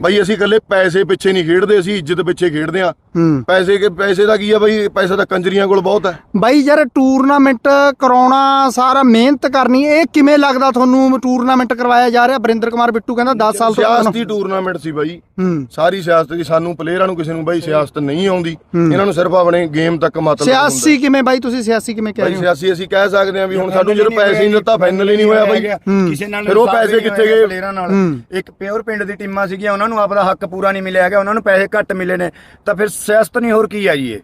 ਬਾਈ ਅਸੀਂ ਇਕੱਲੇ ਪੈਸੇ ਪਿੱਛੇ ਨਹੀਂ ਖੇਡਦੇ ਅਸੀਂ ਇੱਜ਼ਤ ਪਿੱਛੇ ਖੇਡਦੇ ਆ ਪੈਸੇ ਕੇ ਪੈਸੇ ਦਾ ਕੀ ਆ ਬਾਈ? ਪੈਸਾ ਤਾਂ ਕੰਜਰੀਆਂ ਕੋਲ ਬਹੁਤ ਹੈ ਬਾਈ ਯਾਰ ਟੂਰਨਾਮੈਂਟ ਕਰਾਉਣਾ ਸਾਰਾ ਮਿਹਨਤ ਕਰਨੀ ਇਹ ਕਿਵੇਂ ਲੱਗਦਾ ਤੁਹਾਨੂੰ ਟੂਰਨਾਮੈਂਟ ਕਰਵਾਇਆ ਜਾ ਰਿਹਾ? ਬਰਿੰਦਰ ਕੁਮਾਰ ਬਿੱਟੂ ਕਹਿੰਦਾ 10 ਸਾਲ ਤੋਂ ਸਿਆਸਤੀ ਟੂਰਨਾਮੈਂਟ ਸੀ ਬਾਈ। ਸਾਰੀ ਸਿਆਸਤ ਦੀ ਸਾਨੂੰ ਪਲੇਅਰਾਂ ਨੂੰ ਕਿਸੇ ਨੂੰ ਬਾਈ ਸਿਆਸਤ ਨਹੀਂ ਆਉਂਦੀ। ਇਹਨਾਂ ਨੂੰ ਸਿਰਫ ਆਪਣੇ ਗੇਮ ਤੱਕ ਮਤਲਬ ਸਿਆਸੀ ਕਿਵੇਂ ਬਾਈ ਤੁਸੀਂ? ਸਿਆਸੀ ਕਿਵੇਂ ਕਹਿ ਬਾਈ ਰਹੇ ਹੋ। ਸਿਆਸੀ ਅਸੀਂ ਕਹਿ ਸਕਦੇ ਹਾਂ ਵੀ ਹੁਣ ਸਾਨੂੰ ਜਦੋਂ ਪੈਸੇ ਨਹੀਂ ਦਿੱਤਾ ਫਾਈਨਲ ਹੀ ਨਹੀਂ ਹੋਇਆ ਬਾਈ। ਕਿਸੇ ਨਾਲ ਫਿਰ ਉਹ ਪੈਸੇ ਕਿੱਥੇ ਗਏ? ਪਲੇਅਰਾਂ ਨਾਲ। ਇੱਕ ਪਿਓਰ ਪਿੰਡ ਦੀ ਟੀਮਾਂ ਸੀਗੀਆਂ ਉਹਨਾਂ ਨੂੰ ਆਪਦਾ ਹੱਕ ਪੂਰਾ ਨਹੀਂ ਮਿਲਿਆ ਹੈਗਾ ਉਹਨਾਂ ਨੂੰ ਪੈਸੇ ਘੱਟ ਮਿਲੇ ਨੇ। ਤਾਂ ਫਿਰ ਸਿਆਸਤ ਨਹੀਂ ਹੋਰ ਕੀ ਆ ਜੀ ਇਹ?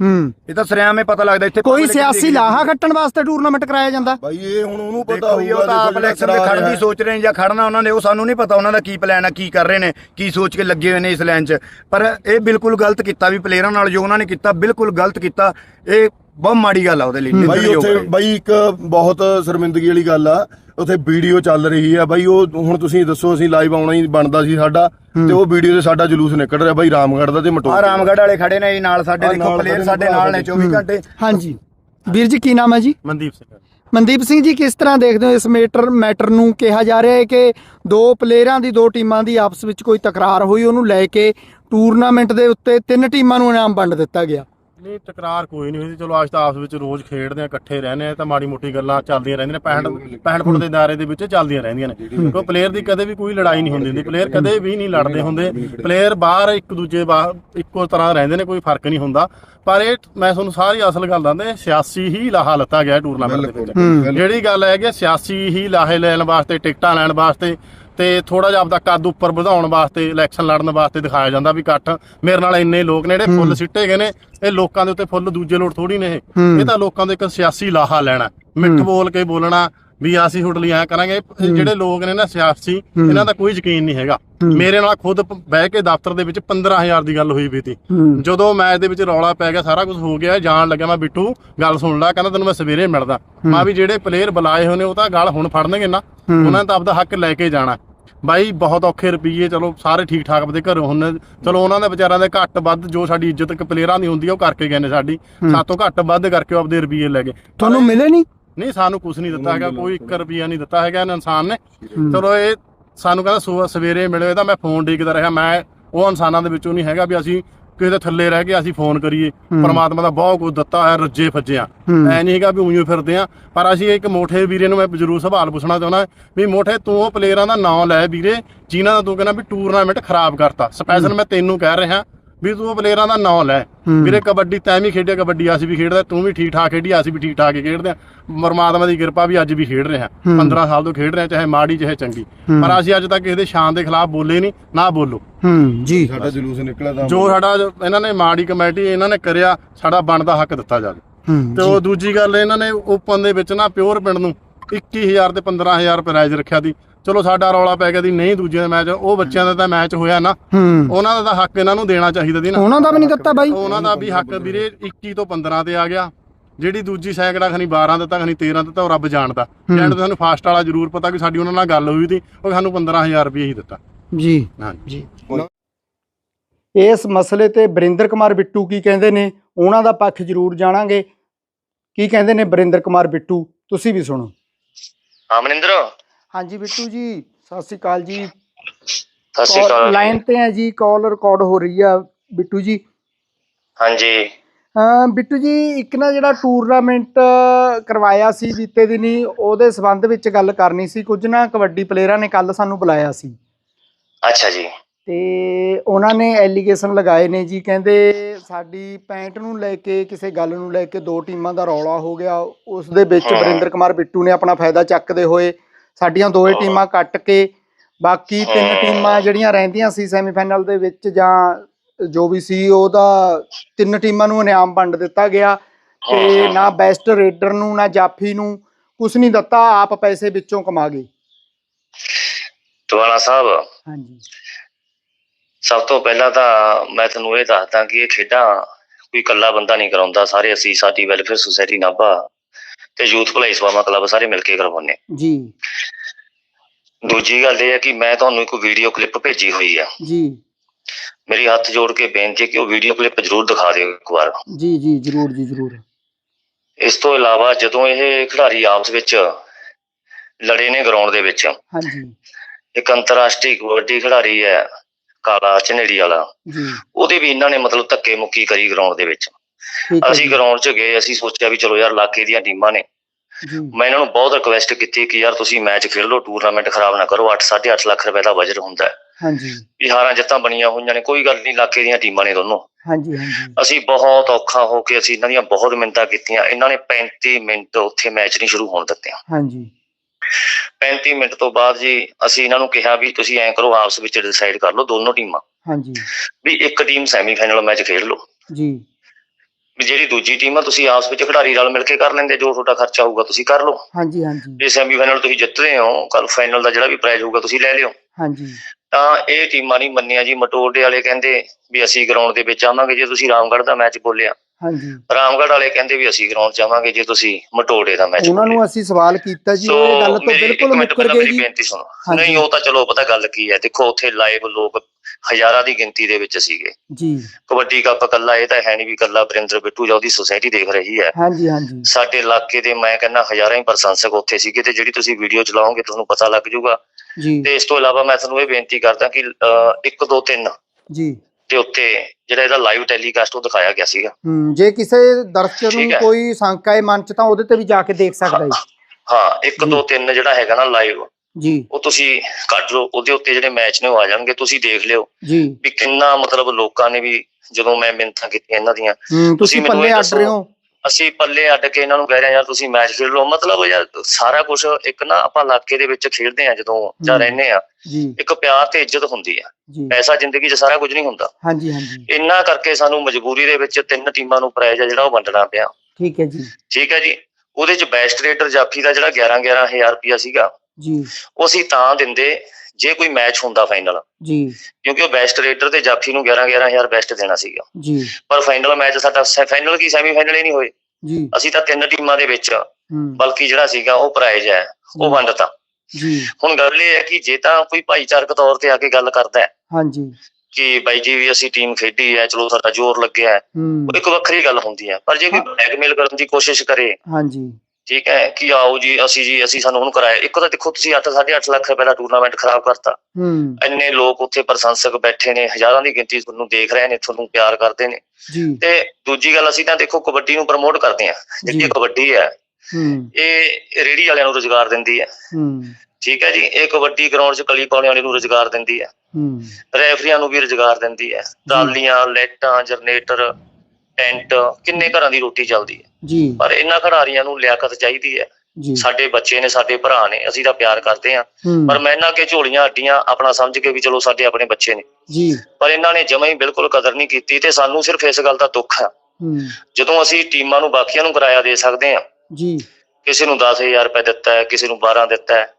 ਇਹ ਤਾਂ ਸਰਿਆਮੇ ਪਤਾ ਲੱਗਦਾ ਇੱਥੇ ਕੋਈ ਸਿਆਸੀ ਲਾਹਾ ਕੱਟਣ ਵਾਸਤੇ ਟੂਰਨਾਮੈਂਟ ਕਰਾਇਆ ਜਾਂਦਾ? ਬਾਈ ਇਹ ਹੁਣ ਉਹਨੂੰ ਪਤਾ ਹੋਊਗਾ ਉਹ ਤਾਂ ਆਪ ਇਲੈਕਸ਼ਨ ਦੇ ਖੜਨ ਦੀ। ਸੋਚ ਰਹੇ ਨੇ ਜਾਂ ਖੜਨਾ ਉਹਨਾਂ ਨੇ ਉਹ ਸਾਨੂੰ ਨਹੀਂ ਪਤਾ ਉਹਨਾਂ ਦਾ ਕੀ ਪਲਾਨ ਆ ਕੀ ਕਰ ਰਹੇ ਨੇ ਕੀ ਸੋਚ ਕੇ ਲੱਗੇ ਹੋਏ ਨੇ ਇਸ ਲਾਈਨ 'ਚ। ਪਰ ਇਹ ਬਿਲਕੁਲ ਗਲਤ ਕੀਤਾ ਵੀ ਪਲੇਅਰਾਂ ਨਾਲ ਜੋ ਉਹਨਾਂ ਨੇ ਕੀਤਾ ਬਿਲਕੁਲ ਗਲਤ ਕੀਤਾ। ਇਹ ਬਹੁਤ ਮਾੜੀ ਗੱਲ ਆ ਉਹਦੇ ਲਈ ਬਾਈ ਉੱਥੇ। ਬਾਈ ਇੱਕ ਬਹੁਤ ਸ਼ਰਮਿੰਦਗੀ ਵਾਲੀ ਗੱਲ ਆ ਉੱਥੇ ਵੀਡੀਓ ਚੱਲ ਰਹੀ ਆ ਬਾਈ ਉਹ ਹੁਣ ਤੁਸੀਂ ਦੱਸੋ ਅਸੀਂ ਲਾਈਵ ਆਉਣਾ ਹੀ ਬਣਦਾ ਸੀ ਸਾਡਾ ਤੇ ਉਹ ਵੀਡੀਓ ਤੇ ਸਾਡਾ ਜਲੂਸ ਨਿਕਲ ਰਿਹਾ ਬਾਈ ਰਾਮਗੜ੍ਹ ਦਾ ਤੇ ਆ ਮਟੋਰ ਰਾਮਗੜ੍ਹ ਵਾਲੇ ਖੜੇ ਨੇ ਜੀ ਨਾਲ ਸਾਡੇ ਦੇਖੋ ਪਲੇਅਰ ਸਾਡੇ ਨਾਲ ਨੇ 24 ਘੰਟੇ। ਹਾਂਜੀ। ਵੀਰ ਜੀ ਕੀ ਨਾਮ ਹੈ ਜੀ? ਮਨਦੀਪ ਸਿੰਘ ਮਨਦੀਪ ਸਿੰਘ ਜੀ ਕਿਸ ਤਰ੍ਹਾਂ ਦੇਖਦੇ ਹੋ ਇਸ ਮੈਟਰ ਮੈਟਰ ਨੂੰ? ਕਿਹਾ ਜਾ ਰਿਹਾ ਹੈ ਕਿ ਦੋ ਪਲੇਅਰਾਂ ਦੀ ਦੋ ਟੀਮਾਂ ਦੀ ਆਪਸ ਵਿੱਚ ਕੋਈ ਤਕਰਾਰ ਹੋਈ ਉਹਨੂੰ ਲੈ ਕੇ ਟੂਰਨਾਮੈਂਟ ਦੇ ਉੱਤੇ ਤਿੰਨ ਟੀਮਾਂ ਨੂੰ ਇਨਾਮ ਵੰਡ ਦਿੱਤਾ ਗਿਆ। ਨਹੀਂ ਤਕਰਾਰ ਕੋਈ ਨਹੀਂ ਹੋਈ ਚਲੋ ਅੱਜ ਤਾਂ ਆਪਸ ਵਿੱਚ ਰੋਜ਼ ਖੇਡਦੇ ਆ ਇਕੱਠੇ ਰਹਿੰਦੇ ਆ ਤਾਂ ਮਾੜੀ ਮੋਟੀ ਗੱਲਾਂ ਚੱਲਦੀਆਂ ਰਹਿੰਦੀਆਂ ਨੇ 65 65 ਫੁੱਟ ਦੇ ਦਾਇਰੇ ਦੇ ਵਿੱਚ ਚੱਲਦੀਆਂ ਰਹਿੰਦੀਆਂ ਨੇ। ਕਿਉਂਕਿ ਪਲੇਅਰ ਦੀ ਕਦੇ ਵੀ ਕੋਈ ਲੜਾਈ ਨਹੀਂ ਹੁੰਦੀ ਹੁੰਦੀ। ਪਲੇਅਰ ਕਦੇ ਵੀ ਨਹੀਂ ਲੜਦੇ ਹੁੰਦੇ। ਪਲੇਅਰ ਬਾਹਰ ਇੱਕ ਦੂਜੇ ਬਾਹਰ ਇੱਕੋ ਤਰ੍ਹਾਂ ਰਹਿੰਦੇ ਨੇ ਕੋਈ ਫ਼ਰਕ ਨਹੀਂ ਹੁੰਦਾ। ਪਰ ਇਹ ਮੈਂ ਤੁਹਾਨੂੰ ਸਾਰੀ ਅਸਲ ਗੱਲ ਦੱਸਦਾ ਸਿਆਸੀ ਹੀ ਲਾਹਾ ਲੱਤਾ ਗਿਆ ਟੂਰਨਾਮੈਂਟ ਦੇ ਵਿੱਚ। ਜਿਹੜੀ ਗੱਲ ਹੈ ਕਿ ਸਿਆਸੀ ਹੀ ਲਾਹੇ ਲੈਣ ਵਾਸਤੇ ਟਿਕਟਾਂ ਲੈਣ ਵਾਸਤੇ ਤੇ ਥੋੜਾ ਜਿਹਾ ਆਪਦਾ ਕੱਦ ਉੱਪਰ ਵਧਾਉਣ ਵਾਸਤੇ ਇਲੈਕਸ਼ਨ ਲੜਨ ਵਾਸਤੇ ਦਿਖਾਇਆ ਜਾਂਦਾ ਵੀ ਇਕੱਠ। ਮੇਰੇ ਨਾਲ ਇੰਨੇ ਲੋਕ ਨੇ ਜਿਹੜੇ ਫੁੱਲ ਸਿੱਟੇ ਗਏ ਨੇ। ਇਹ ਲੋਕਾਂ ਦੇ ਉੱਤੇ ਫੁੱਲ ਦੂਜੇ ਲੋਟ ਥੋੜੀ ਨੇ ਇਹ। ਇਹ ਤਾਂ ਲੋਕਾਂ ਦੇ ਇੱਕ ਸਿਆਸੀ ਲਾਹਾ ਲੈਣਾ। ਮਿੱਠ ਬੋਲ ਕੇ ਬੋਲਣਾ ਵੀ ਅਸੀਂ ਲਈ ਐ ਕਰਾਂਗੇ। ਜਿਹੜੇ ਲੋਕ ਨੇ ਨਾ ਸਿਆਸੀ ਇਹਨਾਂ ਦਾ ਕੋਈ ਯਕੀਨ ਨਹੀਂ ਹੈਗਾ। ਮੇਰੇ ਨਾਲ ਖੁਦ ਬਹਿ ਕੇ ਦਫ਼ਤਰ ਦੇ ਵਿੱਚ 15000 ਦੀ ਗੱਲ ਹੋਈ ਵੀ ਤੀ ਜਦੋਂ ਮੈਚ ਦੇ ਵਿੱਚ ਰੌਲਾ ਪੈ ਗਿਆ ਸਾਰਾ ਕੁਝ ਹੋ ਗਿਆ ਜਾਣ ਲੱਗਿਆ ਮੈਂ ਬਿੱਟੂ ਗੱਲ ਸੁਣ ਲੈ ਕਹਿੰਦਾ ਤੈਨੂੰ ਮੈਂ ਸਵੇਰੇ ਮਿਲਦਾ। ਮੈਂ ਵੀ ਜਿਹੜੇ ਪਲੇਅਰ ਬੁਲਾਏ ਨੇ ਉਹ ਤਾਂ ਗੱਲ ਹੁਣ ਫੜਨਗੇ ਨਾ। ਉਹਨਾਂ ਨੇ ਤਾਂ ਆਪਦਾ ਹੱਕ ਲੈ ਕੇ ਜਾਣਾ। ਬਾਈ ਬਹੁਤ ਔਖੇ ਰੁਪਈਏ ਚਲੋ ਸਾਰੇ ਠੀਕ ਠਾਕ ਆਪਦੇ ਘਰੋਂ ਹੁੰਦੇ ਚਲੋ ਉਹਨਾਂ ਦੇ ਵਿਚਾਰਾਂ ਦੇ ਘੱਟ ਵੱਧ ਜੋ ਸਾਡੀ ਇੱਜ਼ਤ ਕ ਪਲੇਅਰਾਂ ਦੀ ਹੁੰਦੀ ਆ ਉਹ ਕਰਕੇ ਗਏ ਨੇ ਸਾਡੀ। ਸਾਤੋਂ ਘੱਟ ਵੱਧ ਕਰਕੇ ਉਹ ਆਪਦੇ ਰੁਪਈਏ ਲੈ ਗਏ। ਤੁਹਾਨੂੰ ਮਿਲੇ ਨਹੀਂ ਨਹੀਂ ਸਾਨੂੰ ਕੁਝ ਨਹੀਂ ਦਿੱਤਾ ਹੈਗਾ ਕੋਈ 1 ਰੁਪਿਆ ਨਹੀਂ ਦਿੱਤਾ ਹੈਗਾ ਇਹਨਾਂ ਇਨਸਾਨ ਨੇ। ਚਲੋ ਇਹ ਸਾਨੂੰ ਕਹਿੰਦਾ ਸੁਬਹ ਸਵੇਰੇ ਮਿਲਿਓ ਇਹਦਾ ਮੈਂ ਫੋਨ ਡੀਕਦਾ ਰਿਹਾ ਮੈਂ ਉਹ ਇਨਸਾਨਾਂ ਦੇ ਵਿੱਚੋਂ ਨਹੀਂ ਹੈਗਾ ਵੀ ਅਸੀਂ ਕਿਸੇ ਦੇ ਥੱਲੇ ਰਹਿ ਕੇ ਅਸੀਂ ਫੋਨ ਕਰੀਏ। ਪਰਮਾਤਮਾ ਦਾ ਬਹੁਤ ਕੁਝ ਦਿੱਤਾ ਹੋਇਆ ਰੱਜੇ ਫੱਜਿਆ ਐ ਨਹੀਂ ਹੈਗਾ ਵੀ ਉਈਓ ਫਿਰਦੇ ਆ ਪਰ ਅਸੀਂ ਇੱਕ ਮੋਠੇ ਵੀਰੇ ਨੂੰ ਮੈਂ ਜ਼ਰੂਰ ਸਵਾਲ ਪੁੱਛਣਾ ਚਾਹੁੰਦਾ ਵੀ ਮੋਠੇ ਤੂੰ ਉਹ ਪਲੇਅਰਾਂ ਦਾ ਨਾਮ ਲੈ ਵੀਰੇ ਜਿਨ੍ਹਾਂ ਦਾ ਤੂੰ ਕਹਿੰਦਾ ਵੀ ਟੂਰਨਾਮੈਂਟ ਖਰਾਬ ਕਰਤਾ। ਸਪੈਸ਼ਲ ਮੈਂ ਤੈਨੂੰ ਕਹਿ ਰਿਹਾ ਵੀ ਤੂੰ ਪਲੇਅਰਾਂ ਦਾ ਨਾਮ ਲੈ। ਵੀਰੇ ਕਬੱਡੀ ਤੈਂ ਵੀ ਖੇਡਿਆ ਕਬੱਡੀ ਅਸੀਂ ਵੀ ਖੇਡਦੇ ਤੂੰ ਵੀ ਠੀਕ ਠਾਕ ਖੇਡੀ ਅਸੀਂ ਵੀ ਠੀਕ ਠਾਕ ਹੀ ਖੇਡਦੇ ਆ ਪਰਮਾਤਮਾ ਦੀ ਕਿਰਪਾ ਵੀ ਅੱਜ ਵੀ ਖੇਡ ਰਹੇ। ਹਾਂ। 15 ਸਾਲ ਤੋਂ ਖੇਡ ਰਹੇ ਚਾਹੇ ਮਾੜੀ ਚਾਹੇ ਚੰਗੀ। ਪਰ ਅਸੀਂ ਅੱਜ ਤੱਕ ਕਿਸੇ ਦੇ ਸ਼ਾਨ ਦੇ ਖਿਲਾਫ ਬੋਲੇ ਨਹੀਂ ਨਾ ਬੋਲੋ। ਹੂੰ ਜੀ। ਸਾਡਾ ਜਲੂਸ ਨਿਕਲਿਆ ਤਾਂ ਜੋ ਸਾਡਾ ਇਹਨਾਂ ਨੇ ਮਾੜੀ ਕਮੇਟੀ ਇਹਨਾਂ ਨੇ ਕਰਿਆ ਸਾਡਾ ਬਣਦਾ ਹੱਕ ਦਿੱਤਾ ਜਾਵੇ। ਤੇ ਉਹ ਦੂਜੀ ਗੱਲ ਇਹਨਾਂ ਨੇ ਓਪਨ ਦੇ ਵਿੱਚ ਨਾ ਪਿਓਰ ਪਿੰਡ ਨੂੰ 21000 ਤੇ 15000 ਰੁਪਏ ਰੱਖਿਆ ਦੀ ਚਲੋ ਸਾਡਾ ਰੌਲਾ ਪੈ ਗਿਆ ਦੀ ਨਹੀਂ ਦੂਜੇ ਦਾ ਮੈਚ ਉਹ ਬੱਚਿਆਂ ਦਾ ਤਾਂ ਮੈਚ ਹੋਇਆ ਨਾ। ਹੂੰ। ਉਹਨਾਂ ਦਾ ਤਾਂ ਹੱਕ ਇਹਨਾਂ ਨੂੰ ਦੇਣਾ ਚਾਹੀਦਾ ਦੀ ਨਾ। ਉਹਨਾਂ ਦਾ ਵੀ ਨਹੀਂ ਦਿੱਤਾ ਬਾਈ। ਉਹਨਾਂ ਦਾ ਵੀ ਹੱਕ ਵੀਰੇ 21 ਤੋਂ 15 ਤੇ ਆ ਗਿਆ। ਜਿਹੜੀ ਦੂਜੀ ਸੈਕੜਾ ਖਣੀ 12 ਦਿੱਤਾ ਖਣੀ 13 ਦਿੱਤਾ ਉਹ ਰੱਬ ਜਾਣਦਾ। ਐਂਡ ਤੇ ਸਾਨੂੰ ਫਾਸਟ ਵਾਲਾ ਜ਼ਰੂਰ ਪਤਾ ਕਿ ਸਾਡੀ ਉਹਨਾਂ ਨਾਲ ਗੱਲ ਹੋਈ ਸੀ ਉਹ ਸਾਨੂੰ 15000 ਰੁਪਏ ਹੀ ਦਿੱਤਾ। ਜੀ। ਹਾਂਜੀ। ਇਸ ਮਸਲੇ ਤੇ ਬਰਿੰਦਰ ਕੁਮਾਰ ਬਿੱਟੂ ਕੀ ਕਹਿੰਦੇ ਨੇ? ਉਹਨਾਂ ਦਾ ਪੱਖ ਜ਼ਰੂਰ ਜਾਣਾਂਗੇ। ਕੀ ਕਹਿੰਦੇ ਨੇ ਬਰਿੰਦਰ ਕੁਮਾਰ ਬਿੱਟੂ? ਤੁਸੀਂ ਵੀ ਸੁਣੋ। ਹਾਂ ਮਨਿੰਦਰ। ਹਾਂਜੀ ਬਿੱਟੂ ਜੀ ਸਤਿ ਸ਼੍ਰੀ ਅਕਾਲ ਜੀ। ਸਤਿ ਸ਼੍ਰੀ ਅਕਾਲ। ਲਾਈਨ ਤੇ ਹੈ ਜੀ ਕਾਲ ਰਿਕਾਰਡ ਹੋ ਰਹੀ ਆ ਬਿੱਟੂ ਜੀ। ਹਾਂਜੀ। ਅਮ ਬਿੱਟੂ ਜੀ ਇੱਕ ਨਾ ਜਿਹੜਾ ਟੂਰਨਾਮੈਂਟ ਕਰਵਾਇਆ ਸੀ ਬੀਤੇ ਦਿਨੀ ਉਹਦੇ ਸਬੰਧ ਵਿੱਚ ਗੱਲ ਕਰਨੀ ਸੀ। ਕੁਝ ਨਾ ਕਬੱਡੀ ਪਲੇਅਰਾਂ ਨੇ ਕੱਲ ਸਾਨੂੰ ਬੁਲਾਇਆ ਸੀ। ਅੱਛਾ ਜੀ। ਤੇ ਉਹਨਾਂ ਨੇ ਐਲੀਗੇਸ਼ਨ ਲਗਾਏ ਨੇ ਜੀ ਕਹਿੰਦੇ ਸਾਡੀ ਪੈਂਟ ਨੂੰ ਲੈ ਕੇ ਕਿਸੇ ਗੱਲ ਨੂੰ ਲੈ ਕੇ ਦੋ ਟੀਮਾਂ ਦਾ ਰੌਲਾ ਹੋ ਗਿਆ। ਉਸ ਦੇ ਵਿੱਚ ਹਾਂ। ਵਰਿੰਦਰ ਕੁਮਾਰ ਬਿੱਟੂ ਨੇ ਆਪਣਾ ਫਾਇਦਾ ਚੱਕਦੇ ਹੋਏ ਸਾਡੀਆਂ ਦੋਏ ਹਾਂ। ਟੀਮਾਂ ਕੱਟ ਕੇ ਬਾਕੀ ਤਿੰਨ। ਟੀਮਾਂ ਜਿਹੜੀਆਂ ਰਹਿੰਦੀਆਂ ਸੀ ਸੈਮੀਫਾਈਨਲ ਦੇ ਵਿੱਚ ਜਾਂ ਜੋ ਵੀ ਸੀ ਉਹਦਾ ਤਿੰਨ ਟੀਮਾਂ ਨੂੰ ਇਨਾਮ ਵੰਡ ਦਿੱਤਾ ਗਿਆ ਤੇ। ਨਾ ਬੈਸਟ ਰੇਡਰ ਨੂੰ ਨਾ ਜਾਫੀ ਨੂੰ ਕੁਝ ਨਹੀਂ ਦਿੱਤਾ ਆਪ ਪੈਸੇ ਵਿੱਚੋਂ ਕਮਾ ਗਏ ਟਵਾਲਾ ਸਾਹਿਬ ਹਾਂਜੀ ਸਭ ਤੋਂ ਪਹਿਲਾਂ ਤਾਂ ਮੈਂ ਤੁਹਾਨੂੰ ਇਹ ਦੱਸਦਾ ਕਿ ਇਹ ਖੇਡਾਂ ਕੋਈ ਇਕੱਲਾ ਬੰਦਾ ਨਹੀਂ ਕਰਾਉਂਦਾ ਸਾਰੇ ਅਸੀਂ ਸਾਡੀ ਵੈਲਫੇਅਰ ਸੁਸਾਇਟੀ ਨਾਭਾ ਤੇ ਯੂਥ ਭਲਾਈ ਸੇਵਾਵਾਂ ਕਲੱਬ ਸਾਰੇ ਮਿਲ ਕੇ ਕਰਵਾਉਂਦੇ ਜੀ। ਦੂਜੀ ਗੱਲ ਇਹ ਹੈ ਕਿ ਮੈਂ ਤੁਹਾਨੂੰ ਇੱਕ ਵੀਡੀਓ ਕਲਿੱਪ ਭੇਜੀ ਹੋਈ ਆ। ਜੀ। ਮੇਰੀ ਹੱਥ ਜੋੜ ਕੇ ਬੇਨਤੀ ਹੈ ਕਿ ਉਹ ਵੀਡੀਓ ਕਲਿੱਪ ਜ਼ਰੂਰ ਦਿਖਾ ਦਿਓ ਇੱਕ ਵਾਰ। ਜੀ ਜੀ ਜਰੂਰ ਜੀ ਜਰੂਰ। ਇਸ ਤੋਂ ਇਲਾਵਾ ਜਦੋਂ ਇਹ ਖਿਡਾਰੀ ਆਪਸ ਵਿੱਚ ਲੜੇ ਨੇ ਗਰਾਊਂਡ ਦੇ ਵਿੱਚ ਹਾਂਜੀ। ਇੱਕ ਅੰਤਰਰਾਸ਼ਟਰੀ ਕਬੱਡੀ ਖਿਡਾਰੀ ਹੈ ਕਾਲਾ ਝਨੇੜੀ ਵਾਲਾ ਜੀ। ਉਹਦੇ ਵੀ ਇਹਨਾਂ ਨੇ ਮਤਲਬ ਧੱਕੇ ਮੁੱਕੀ ਕਰੀ ਗਰਾਊਂਡ ਦੇ ਵਿੱਚ। ਅਸੀਂ ਗਰਾਊਂਡ 'ਚ ਗਏ ਅਸੀਂ ਸੋਚਿਆ ਵੀ ਚਲੋ ਯਾਰ ਇਲਾਕੇ ਦੀਆਂ ਟੀਮਾਂ ਨੇ। ਮੈਂ ਇਹਨਾਂ ਨੂੰ ਬਹੁਤ ਰਿਕੁਐਸਟ ਕੀਤੀ ਕਿ ਯਾਰ ਤੁਸੀਂ ਮੈਚ ਖੇਡ ਲਓ ਟੂਰਨਾਮੈਂਟ ਖਰਾਬ ਨਾ ਕਰੋ 8 8.5 ਲੱਖ ਰੁਪਏ ਦਾ ਬਜਟ ਹੁੰਦਾ ਹੈ। ਹਾਂਜੀ। ਵੀ ਹਾਰਾਂ ਜਿੱਤਾਂ ਬਣੀਆਂ ਹੋਈਆਂ ਨੇ ਕੋਈ ਗੱਲ ਨਹੀਂ ਇਲਾਕੇ ਦੀਆਂ ਟੀਮਾਂ ਨੇ ਦੋਨੋਂ। ਹਾਂਜੀ ਹਾਂਜੀ। ਅਸੀਂ ਬਹੁਤ ਔਖਾ ਹੋ ਕੇ ਅਸੀਂ ਇਹਨਾਂ ਦੀਆਂ ਬਹੁਤ ਮਿੰਨਤਾਂ ਕੀਤੀਆਂ। ਇਹਨਾਂ ਨੇ 35 ਮਿੰਟ ਉੱਥੇ ਮੈਚ ਨਹੀਂ ਸ਼ੁਰੂ ਹੋਣ ਦਿੱਤੇ ਹਾਂਜੀ। 35 ਮਿੰਟ ਤੋਂ ਬਾਅਦ ਜੀ ਅਸੀਂ ਇਹਨਾਂ ਨੂੰ ਕਿਹਾ ਵੀ ਤੁਸੀਂ ਐਂ ਕਰੋ ਆਪਸ ਵਿੱਚ ਡਿਸਾਈਡ ਕਰ ਲਓ ਦੋਨੋਂ ਟੀਮਾਂ। ਹਾਂਜੀ। ਵੀ ਇੱਕ ਟੀਮ ਸੈਮੀਫਾਈਨਲ ਮੈਚ ਖੇਡ ਲਓ। ਜੀ। ਵੀ ਜਿਹੜੀ ਦੂਜੀ ਟੀਮ ਆ ਤੁਸੀਂ ਆਪਸ ਵਿੱਚ ਖਿਡਾਰੀ ਨਾਲ ਮਿਲ ਕੇ ਕਰ ਲੈਂਦੇ ਜੋ ਤੁਹਾਡਾ ਖਰਚਾ ਹੋਊਗਾ ਤੁਸੀਂ ਕਰ ਲਓ। ਹਾਂਜੀ ਹਾਂਜੀ। ਜੇ ਸੈਮੀਫਾਈਨਲ ਤੁਸੀਂ ਜਿੱਤਦੇ ਹੋ ਕੱਲ ਫਾਈਨਲ ਦਾ ਜਿਹੜਾ ਵੀ ਪ੍ਰਾਈਜ਼ ਹੋਊਗਾ ਤੁਸੀਂ ਲੈ ਲਿਓ। ਹਾਂਜੀ। ਤਾਂ ਇਹ ਟੀਮਾਂ ਨਹੀਂ ਮੰਨੀਆਂ ਜੀ ਮਟੋਡੇ ਵਾਲੇ ਕਹਿੰਦੇ ਵੀ ਅਸੀਂ ਗਰਾਊਂਡ ਦੇ ਵਿੱਚ ਆਵਾਂਗੇ ਜੇ ਤੁਸੀਂ ਰਾਮਗੜ੍ਹ ਦਾ ਮੈਚ ਬੋਲਿਆ। ਹਾਂਜੀ। ਰਾਮਗੜ੍ਹ ਵਾਲੇ ਕਹਿੰਦੇ ਵੀ ਅਸੀਂ ਗਰਾਊਂਡ 'ਚ ਆਵਾਂਗੇ ਜੇ ਤੁਸੀਂ ਮਟੋੜੇ ਦਾ ਮੈਚ ਉਹਨਾਂ ਨੂੰ ਅਸੀਂ ਸਵਾਲ ਕੀਤਾ ਜੀ ਉਹ ਇਹ ਗੱਲ ਤੋਂ ਬਿਲਕੁਲ ਮੁੱਕਰ ਗਏ ਜੀ। ਬੇਨਤੀ ਸੁਣੋ। ਹਾਂਜੀ। ਨਹੀਂ ਉਹ ਤਾਂ ਚਲੋ ਪਤਾ ਗੱਲ ਕੀ ਹੈ। ਦੇਖੋ ਉੱਥੇ ਲਾਈਵ ਲੋਕ ਹਜ਼ਾਰਾਂ ਦੀ ਗਿਣਤੀ ਦੇ ਵਿੱਚ ਸੀਗੇ। ਜੀ। ਕਬੱਡੀ ਕੱਪ ਕੱਲਾ ਇਹ ਤਾਂ ਹੈ ਨਹੀਂ ਵੀ ਕੱਲਾ ਬਰਿੰਦਰ ਬਿੱਟੂ ਜਾਂ ਉਹਦੀ ਸੁਸਾਇਟੀ ਦੇਖ ਰਹੀ ਹੈ। ਹਾਂਜੀ ਹਾਂਜੀ। ਸਾਡੇ ਇਲਾਕੇ ਦੇ ਮੈਂ ਕਹਿੰਦਾ ਹਜ਼ਾਰਾਂ ਹੀ ਪ੍ਰਸ਼ੰਸਕ ਉੱਥੇ ਸੀਗੇ ਤੇ ਜਿਹੜੀ ਤੁਸੀਂ ਵੀਡੀਓ ਚਲਾਓਗੇ ਤੁਹਾਨੂੰ ਪਤਾ ਲੱਗ ਜਾਊਗਾ। ਜੀ। ਤੇ ਇਸ ਤੋਂ ਇਲਾਵਾ ਮੈਂ ਤੁਹਾਨੂੰ ਇਹ ਬੇਨਤੀ ਕਰਦਾ ਕਿ 1 2 3 ਜੀ। ਦੇ ਉੱਤੇ ਜਿਹੜਾ ਇਹਦਾ ਲਾਈਵ ਟੈਲੀਕਾਸਟ ਉਹ ਦਿਖਾਇਆ ਗਿਆ ਸੀਗਾ। ਹੂੰ ਜੇ ਕਿਸੇ ਦਰਸ਼ਕ ਨੂੰ। ਕੋਈ ਸ਼ੰਕਾ ਹੈ ਮਨ ਚ ਤਾਂ ਉਹਦੇ ਤੇ ਵੀ ਜਾ ਕੇ ਦੇਖ ਸਕਦਾ ਹੈ। ਹਾਂ 1 2 3 ਜਿਹੜਾ ਹੈਗਾ ਨਾ ਲਾਈਵ ਜੀ। ਉਹ ਤੁਸੀਂ ਕੱਢ ਲਓ ਉਹਦੇ ਉੱਤੇ ਜਿਹੜੇ ਮੈਚ ਨੇ ਉਹ ਆ ਜਾਣਗੇ ਤੁਸੀਂ ਦੇਖ ਲਿਓ ਜੀ। ਵੀ ਕਿੰਨਾ ਮਤਲਬ ਲੋਕਾਂ ਨੇ ਵੀ ਜਦੋਂ ਮੈਂ ਮਿੰਥਾਂ ਕੀਤੀਆਂ ਇਹਨਾਂ ਦੀਆਂ ਤੁਸੀਂ ਮੈਨੂੰ ਪੱਲੇ ਇਹ ਦੱਸੋ। ਰਹੇ ਹੋ। ਅਸੀਂ ਪੱਲੇ ਅੱਡ ਕੇ ਇਹਨਾਂ ਨੂੰ ਕਹਿ ਰਹੇ ਹਾਂ ਯਾਰ ਤੁਸੀਂ ਮੈਚ ਖੇਡ ਲਓ। ਮਤਲਬ ਯਾਰ ਸਾਰਾ ਕੁਝ ਇੱਕ ਨਾ ਆਪਾਂ ਇਲਾਕੇ ਦੇ ਵਿੱਚ ਖੇਡਦੇ ਆ ਜਦੋਂ ਜਾਂ। ਰਹਿੰਦੇ ਆ ਇੱਕ ਪਿਆਰ ਤੇ ਇੱਜ਼ਤ ਹੁੰਦੀ ਆ। ਪੈਸਾ ਜ਼ਿੰਦਗੀ 'ਚ ਸਾਰਾ ਕੁਝ ਨਹੀਂ ਹੁੰਦਾ। ਹਾਂਜੀ ਹਾਂਜੀ। ਇੰਨਾ ਕਰਕੇ ਸਾਨੂੰ ਮਜਬੂਰੀ ਦੇ ਵਿੱਚ ਤਿੰਨ ਟੀਮਾਂ ਨੂੰ ਪ੍ਰਾਈਜ਼ ਆ ਜਿਹੜਾ ਉਹ ਵੰਡਣਾ ਪਿਆ। ਠੀਕ ਹੈ ਜੀ। ਠੀਕ ਹੈ ਜੀ। ਉਹਦੇ 'ਚ ਬੈਸਟ ਰੇਡਰ ਜਾਫੀ ਦਾ ਜਿਹੜਾ 11 11000 ਰੁਪਿਆ ਸੀਗਾ ਜੀ। ਉਹ ਅਸੀਂ ਤਾਂ ਦਿੰਦੇ ਜੇ ਕੋਈ ਮੈਚ ਹੁੰਦਾ ਫਾਈਨਲ ਜੀ। ਕਿਉਂਕਿ ਉਹ ਬੈਸਟ ਰੇਡਰ ਤੇ ਜਾਫੀ ਨੂੰ 11 11000 ਬੈਸਟ ਦੇਣਾ ਸੀਗਾ। ਜੀ। ਪਰ ਫਾਈਨਲ ਮੈਚ ਸਾਡਾ ਫਾਈਨਲ ਕੀ ਸੈਮੀ ਫਾਈਨਲ ਹੀ ਨਹੀਂ ਹੋਏ। ਜੀ। ਅਸੀਂ ਤਾਂ ਤਿੰਨ ਟੀਮਾਂ ਦੇ ਵਿੱਚ ਬਲਕਿ ਜਿਹੜਾ ਸੀਗਾ ਉਹ ਪ੍ਰਾਈਜ਼ ਹੈ ਉਹ ਵੰਡਤਾ ਜੀ। ਹੁਣ ਗੱਲ ਇਹ ਹੈ ਕਿ ਜੇ ਤਾਂ ਕੋਈ ਭਾਈਚਾਰਕ ਤੌਰ ਤੇ ਆ ਕੇ ਗੱਲ ਕਰਦਾ ਹੈ ਹਾਂਜੀ। ਕਿ ਬਾਈ ਜੀ ਵੀ ਅਸੀਂ ਟੀਮ ਖੇਡੀ ਹੈ ਚਲੋ ਸਾਡਾ ਜ਼ੋਰ ਲੱਗਿਆ ਹੂੰ। ਉਹ ਇੱਕ ਵੱਖਰੀ ਗੱਲ ਹੁੰਦੀ ਹੈ। ਪਰ ਜੇ ਕੋਈ ਬਲੈਕਮੇਲ ਕਰਨ ਦੀ ਕੋਸ਼ਿਸ਼ ਕਰੇ ਹਾਂਜੀ। ਠੀਕ ਹੈ ਕਿ ਆਓ ਜੀ ਅਸੀਂ ਜੀ ਅਸੀਂ ਸਾਨੂੰ ਹੁਣ ਕਰਾਇਆ। ਇੱਕ ਤਾਂ ਦੇਖੋ ਤੁਸੀਂ 8 8.5 ਲੱਖ ਰੁਪਏ ਦਾ ਟੂਰਨਾਮੈਂਟ ਖਰਾਬ ਕਰਤਾ। ਹੂੰ। ਇੰਨੇ ਲੋਕ ਉੱਥੇ ਪ੍ਰਸ਼ੰਸਕ ਬੈਠੇ ਨੇ ਹਜ਼ਾਰਾਂ ਦੀ ਗਿਣਤੀ ਤੁਹਾਨੂੰ ਦੇਖ ਰਹੇ ਨੇ ਤੁਹਾਨੂੰ ਪਿਆਰ ਕਰਦੇ ਨੇ। ਜੀ। ਤੇ ਦੂਜੀ ਗੱਲ ਅਸੀਂ ਤਾਂ ਦੇਖੋ ਕਬੱਡੀ ਨੂੰ ਪ੍ਰਮੋਟ ਕਰਦੇ ਆ ਜਿਹੜੀ। ਕਬੱਡੀ ਹੈ ਹੂੰ। ਇਹ ਰੇੜੀ ਵਾਲਿਆਂ ਨੂੰ ਰੋਜ਼ਗਾਰ ਦਿੰਦੀ ਹੈ। ਹੂੰ। ਠੀਕ ਹੈ ਜੀ ਇਹ ਕਬੱਡੀ ਗਰਾਊਂਡ 'ਚ ਕਲੀ ਪਾਉਣੇ ਵਾਲੇ ਨੂੰ ਰੋਜ਼ਗਾਰ ਦਿੰਦੀ ਹੈ। ਹੂੰ। ਰੈਫਰੀਆਂ ਨੂੰ ਵੀ ਰੋਜ਼ਗਾਰ ਦਿੰਦੀ ਹੈ। ਟਰਾਲੀਆਂ ਲਾਈਟਾਂ ਜਨਰੇਟਰ ਟੈਂਟ ਕਿੰਨੇ ਘਰਾਂ ਦੀ ਰੋਟੀ ਚੱਲਦੀ ਹੈ। ਜੀ। ਪਰ ਇਹਨਾਂ ਖਿਡਾਰੀਆਂ ਨੂੰ ਲਿਆਕਤ ਚਾਹੀਦੀ ਹੈ। ਜੀ। ਸਾਡੇ ਬੱਚੇ ਨੇ ਸਾਡੇ ਭਰਾ ਨੇ ਅਸੀਂ ਤਾਂ ਪਿਆਰ ਕਰਦੇ ਹੂੰ। ਪਰ ਮੈਂ ਇਹਨਾਂ ਕੇ ਝੋਲੀਆਂ ਅੱਡੀਆਂ ਆਪਣਾ ਸਮਝ ਕੇ ਵੀ ਚਲੋ ਸਾਡੇ ਆਪਣੇ ਬੱਚੇ ਨੇ। ਜੀ। ਪਰ ਇਹਨਾਂ ਨੇ ਜਮਾਂ ਹੀ ਬਿਲਕੁਲ ਕਦਰ ਨਹੀਂ ਕੀਤੀ ਤੇ ਸਾਨੂੰ ਸਿਰਫ ਇਸ ਗੱਲ ਦਾ ਦੁੱਖ ਹੂੰ। ਜਦੋਂ ਅਸੀਂ ਟੀਮਾਂ ਨੂੰ ਬਾਕੀਆਂ ਨੂੰ ਕਿਰਾਇਆ ਦੇ ਸਕਦੇ ਹਾਂ ਜੀ। ਕਿਸੇ ਨੂੰ 10000 ਰੁਪਏ ਦਿੱਤਾ ਹੈ ਕਿਸੇ ਨੂੰ 12 ਦਿੱਤਾ ਹੈ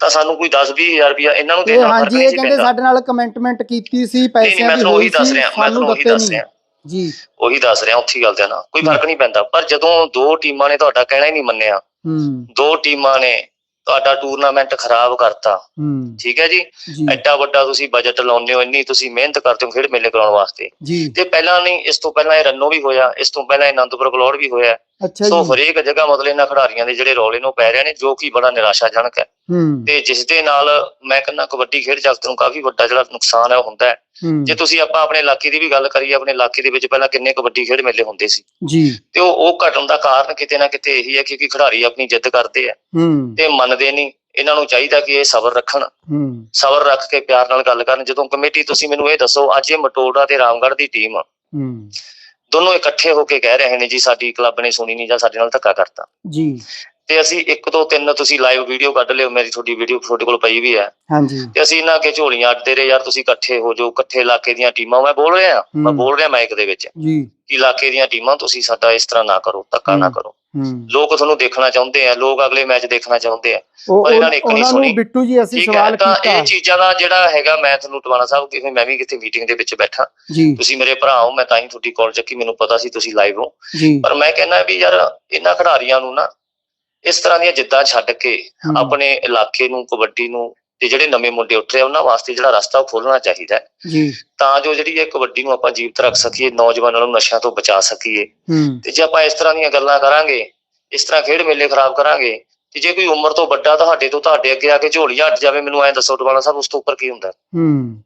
ਤਾਂ ਸਾਨੂੰ ਕੋਈ 10 20000 ਰੁਪਏ ਇਹਨਾਂ ਨੂੰ ਦੇਣਾ ਹਾਂਜੀ ਇਹ ਕਹਿੰਦੇ ਸਾਡੇ ਨਾਲ ਕਮੈਂਟਮੈਂਟ ਕੀਤੀ ਸੀ ਪੈਸਿਆਂ ਨਹੀਂ ਮੈਂ ਦੀ ਤੁਹਾਨੂੰ ਉਹੀ ਦੱਸ ਰਿਹਾ ਮੈਂ ਤੁਹਾਨੂੰ ਉਹੀ ਦੱਸ ਰਿਹਾ। ਜੀ। ਉਹੀ ਦੱਸ ਰਿਹਾ ਉੱਥੀ ਗੱਲ ਤੇ ਨਾ। ਕੋਈ ਫ਼ਰਕ ਨਹੀਂ ਪੈਂਦਾ। ਪਰ ਜਦੋਂ ਦੋ ਟੀਮਾਂ ਨੇ ਤੁਹਾਡਾ ਕਹਿਣਾ ਹੀ ਨਹੀਂ ਮੰਨਿਆ ਹੂੰ। ਦੋ ਟੀਮਾਂ ਨੇ ਤੁਹਾਡਾ ਟੂਰਨਾਮੈਂਟ ਖਰਾਬ ਕਰਤਾ। ਹੂੰ। ਠੀਕ ਹੈ ਜੀ? ਐਡਾ ਵੱਡਾ ਤੁਸੀਂ ਬਜਟ ਲਾਉਂਦੇ ਹੋ ਇੰਨੀ ਤੁਸੀਂ ਮਿਹਨਤ ਕਰਦੇ ਹੋ ਖੇਡ ਮੇਲੇ ਕਰਾਉਣ ਵਾਸਤੇ। ਤੇ ਪਹਿਲਾਂ ਨਹੀਂ ਇਸ ਤੋਂ ਪਹਿਲਾਂ ਇਹ ਰੰਨੋ ਵੀ ਹੋਇਆ ਇਸ ਤੋਂ ਪਹਿਲਾਂ ਇਹ ਆਨੰਦਪੁਰ ਕਲੌੜ ਵੀ ਹੋਇਆ। ਅੱਛਾ ਸੋ ਜੀ। ਹਰੇਕ ਜਗ੍ਹਾ ਮਤਲਬ ਇਹਨਾਂ ਖਿਡਾਰੀਆਂ ਦੇ ਜਿਹੜੇ ਰੌਲੇ ਨੂੰ ਪੈ ਰਹੇ ਨੇ ਜੋ ਕਿ ਬੜਾ ਨਿਰਾਸ਼ਾਜਨਕ ਹੈ। ਹੂੰ। ਤੇ ਜਿਸ ਦੇ ਨਾਲ ਮੈਂ ਕਹਿੰਦਾ ਕਬੱਡੀ ਖੇਡ ਜਗਤ ਨੂੰ ਕਾਫੀ ਵੱਡਾ ਜਿਹੜਾ ਨੁਕਸਾਨ ਹੈ ਉਹ ਹੁੰਦਾ ਹੈ। ਜੇ ਤੁਸੀਂ ਆਪਾਂ ਆਪਣੇ ਇਲਾਕੇ ਦੀ ਵੀ ਗੱਲ ਕਰੀਏ ਆਪਣੇ ਇਲਾਕੇ ਦੇ ਵਿੱਚ ਪਹਿਲਾਂ ਕਿੰਨੇ ਕਬੱਡੀ ਖੇਡ ਮੇਲੇ ਹੁੰਦੇ ਸੀ। ਜੀ। ਤੇ ਉਹ ਉਹ ਘਟਣ ਦਾ ਕਾਰਨ ਕਿਤੇ ਨਾ ਕਿਤੇ ਇਹੀ ਹੈ ਕਿਉਂਕਿ ਖਿਡਾਰੀ ਆਪਣੀ ਜਿੱਦ ਕਰਦੇ ਆ। ਤੇ ਮੰਨਦੇ ਨਹੀਂ। ਇਹਨਾਂ ਨੂੰ ਚਾਹੀਦਾ ਕਿ ਇਹ ਸਬਰ ਰੱਖਣ। ਸਬਰ ਰੱਖ ਕੇ ਪਿਆਰ ਨਾਲ ਗੱਲ ਕਰਨ। ਜਦੋਂ ਕਮੇਟੀ ਤੁਸੀਂ ਮੈਨੂੰ ਇਹ ਦੱਸੋ ਅੱਜ ਇਹ ਮਟੋੜਾ ਤੇ ਰਾਮਗੜ੍ਹ ਦੀ ਟੀਮ ਹੂੰ। ਦੋਨੋਂ ਇਕੱਠੇ ਹੋ ਕੇ ਕਹਿ ਰਹੇ ਨੇ ਜੀ ਸਾਡੀ ਕਲੱਬ ਨੇ ਸੁਣੀ ਨਹੀਂ ਜਾਂ ਸਾਡੇ ਨਾਲ ਧੱਕਾ ਕਰਤਾ। ਜੀ। ਤੇ ਅਸੀਂ ਇੱਕ ਦੋ ਤਿੰਨ ਤੁਸੀਂ ਲਾਈਵ ਵੀਡੀਓ ਕੱਢ ਲਿਓ ਮੇਰੀ ਤੁਹਾਡੀ ਵੀਡੀਓ ਤੁਹਾਡੇ ਕੋਲ ਪਈ ਵੀ ਹੈ। ਹਾਂਜੀ। ਤੇ ਅਸੀਂ ਇਹਨਾਂ ਕੇ ਝੋਲੀਆਂ ਅੱਡਦੇ ਰਹੇ ਯਾਰ ਤੁਸੀਂ ਇਕੱਠੇ ਹੋ ਜਾਓ ਇਕੱਠੇ ਇਲਾਕੇ ਦੀਆਂ ਟੀਮਾਂ ਮੈਂ ਬੋਲ ਰਿਹਾ ਮੈਂ। ਬੋਲ ਰਿਹਾ ਮਾਈਕ ਦੇ ਵਿੱਚ ਜੀ। ਕਿ ਇਲਾਕੇ ਦੀਆਂ ਟੀਮਾਂ ਤੁਸੀਂ ਸਾਡਾ ਇਸ ਤਰ੍ਹਾਂ ਨਾ ਕਰੋ ਧੱਕਾ ਨਾ। ਕਰੋ। ਲੋਕ ਤੁਹਾਨੂੰ ਦੇਖਣਾ ਚਾਹੁੰਦੇ ਆ ਲੋਕ ਅਗਲੇ ਮੈਚ ਦੇਖਣਾ ਚਾਹੁੰਦੇ ਆ। ਪਰ ਇਹਨਾਂ ਨੇ ਇੱਕ ਨਹੀਂ ਸੁਣੀ। ਬਿੱਟੂ ਜੀ ਅਸੀਂ ਸਵਾਲ ਤਾਂ ਕੀਤਾ। ਇਹ ਚੀਜ਼ਾਂ ਦਾ ਜਿਹੜਾ ਹੈਗਾ ਮੈਂ ਤੁਹਾਨੂੰ ਟਵਾਣਾ ਸਾਹਿਬ ਕਿ ਮੈਂ ਵੀ ਕਿਤੇ ਮੀਟਿੰਗ ਦੇ ਵਿੱਚ ਬੈਠਾ। ਤੁਸੀਂ ਮੇਰੇ ਭਰਾ ਹੋ ਮੈਂ ਤਾਂ ਹੀ ਤੁਹਾਡੀ ਕਾਲ ਚੱਕੀ ਮੈਨੂੰ ਪਤਾ ਸੀ ਤੁਸੀਂ ਲਾਈਵ ਹੋ। ਪਰ ਮੈਂ ਕਹਿੰਦਾ ਵੀ ਯਾਰ ਇਹਨਾਂ ਖਿਡਾਰੀਆਂ ਨੂੰ ਨਾ ਇਸ ਤਰ੍ਹਾਂ ਦੀਆਂ ਜਿੱਦਾਂ ਛੱਡ ਕੇ। ਆਪਣੇ ਇਲਾਕੇ ਨੂੰ ਕਬੱਡੀ ਨੂੰ ਤੇ ਜਿਹੜੇ ਨਵੇਂ ਮੁੰਡੇ ਉੱਠ ਰਹੇ ਆ, ਉਹਨਾਂ ਵਾਸਤੇ ਜਿਹੜਾ ਰਸਤਾ ਉਹ ਖੋਲਣਾ ਚਾਹੀਦਾ ਹੈ, ਜੀ। ਤਾਂ ਜੋ ਜਿਹੜੀ ਇਹ ਕਬੱਡੀ ਨੂੰ ਆਪਾਂ ਜੀਵਤ ਰੱਖ ਸਕੀਏ ਨੌਜਵਾਨਾਂ ਨੂੰ ਨਸ਼ਿਆਂ ਤੋਂ ਬਚਾ ਸਕੀਏ। ਤੇ ਜੇ ਆਪਾਂ ਇਸ ਤਰ੍ਹਾਂ ਦੀਆਂ ਗੱਲਾਂ ਕਰਾਂਗੇ ਇਸ ਤਰ੍ਹਾਂ ਖੇਡ ਮੇਲੇ ਖਰਾਬ ਕਰਾਂਗੇ ਤੇ ਜੇ ਕੋਈ ਉਮਰ ਤੋਂ ਵੱਡਾ ਤੁਹਾਡੇ ਤੋਂ ਤੁਹਾਡੇ ਅੱਗੇ ਆ ਕੇ ਝੋਲੀ ਹਟ ਜਾਵੇ ਮੈਨੂੰ ਐਂ ਦੱਸੋ ਟਵਾਣਾ ਸਾਹਿਬ ਉਸ ਤੋਂ ਉੱਪਰ ਕੀ ਹੁੰਦਾ? ਹੂੰ।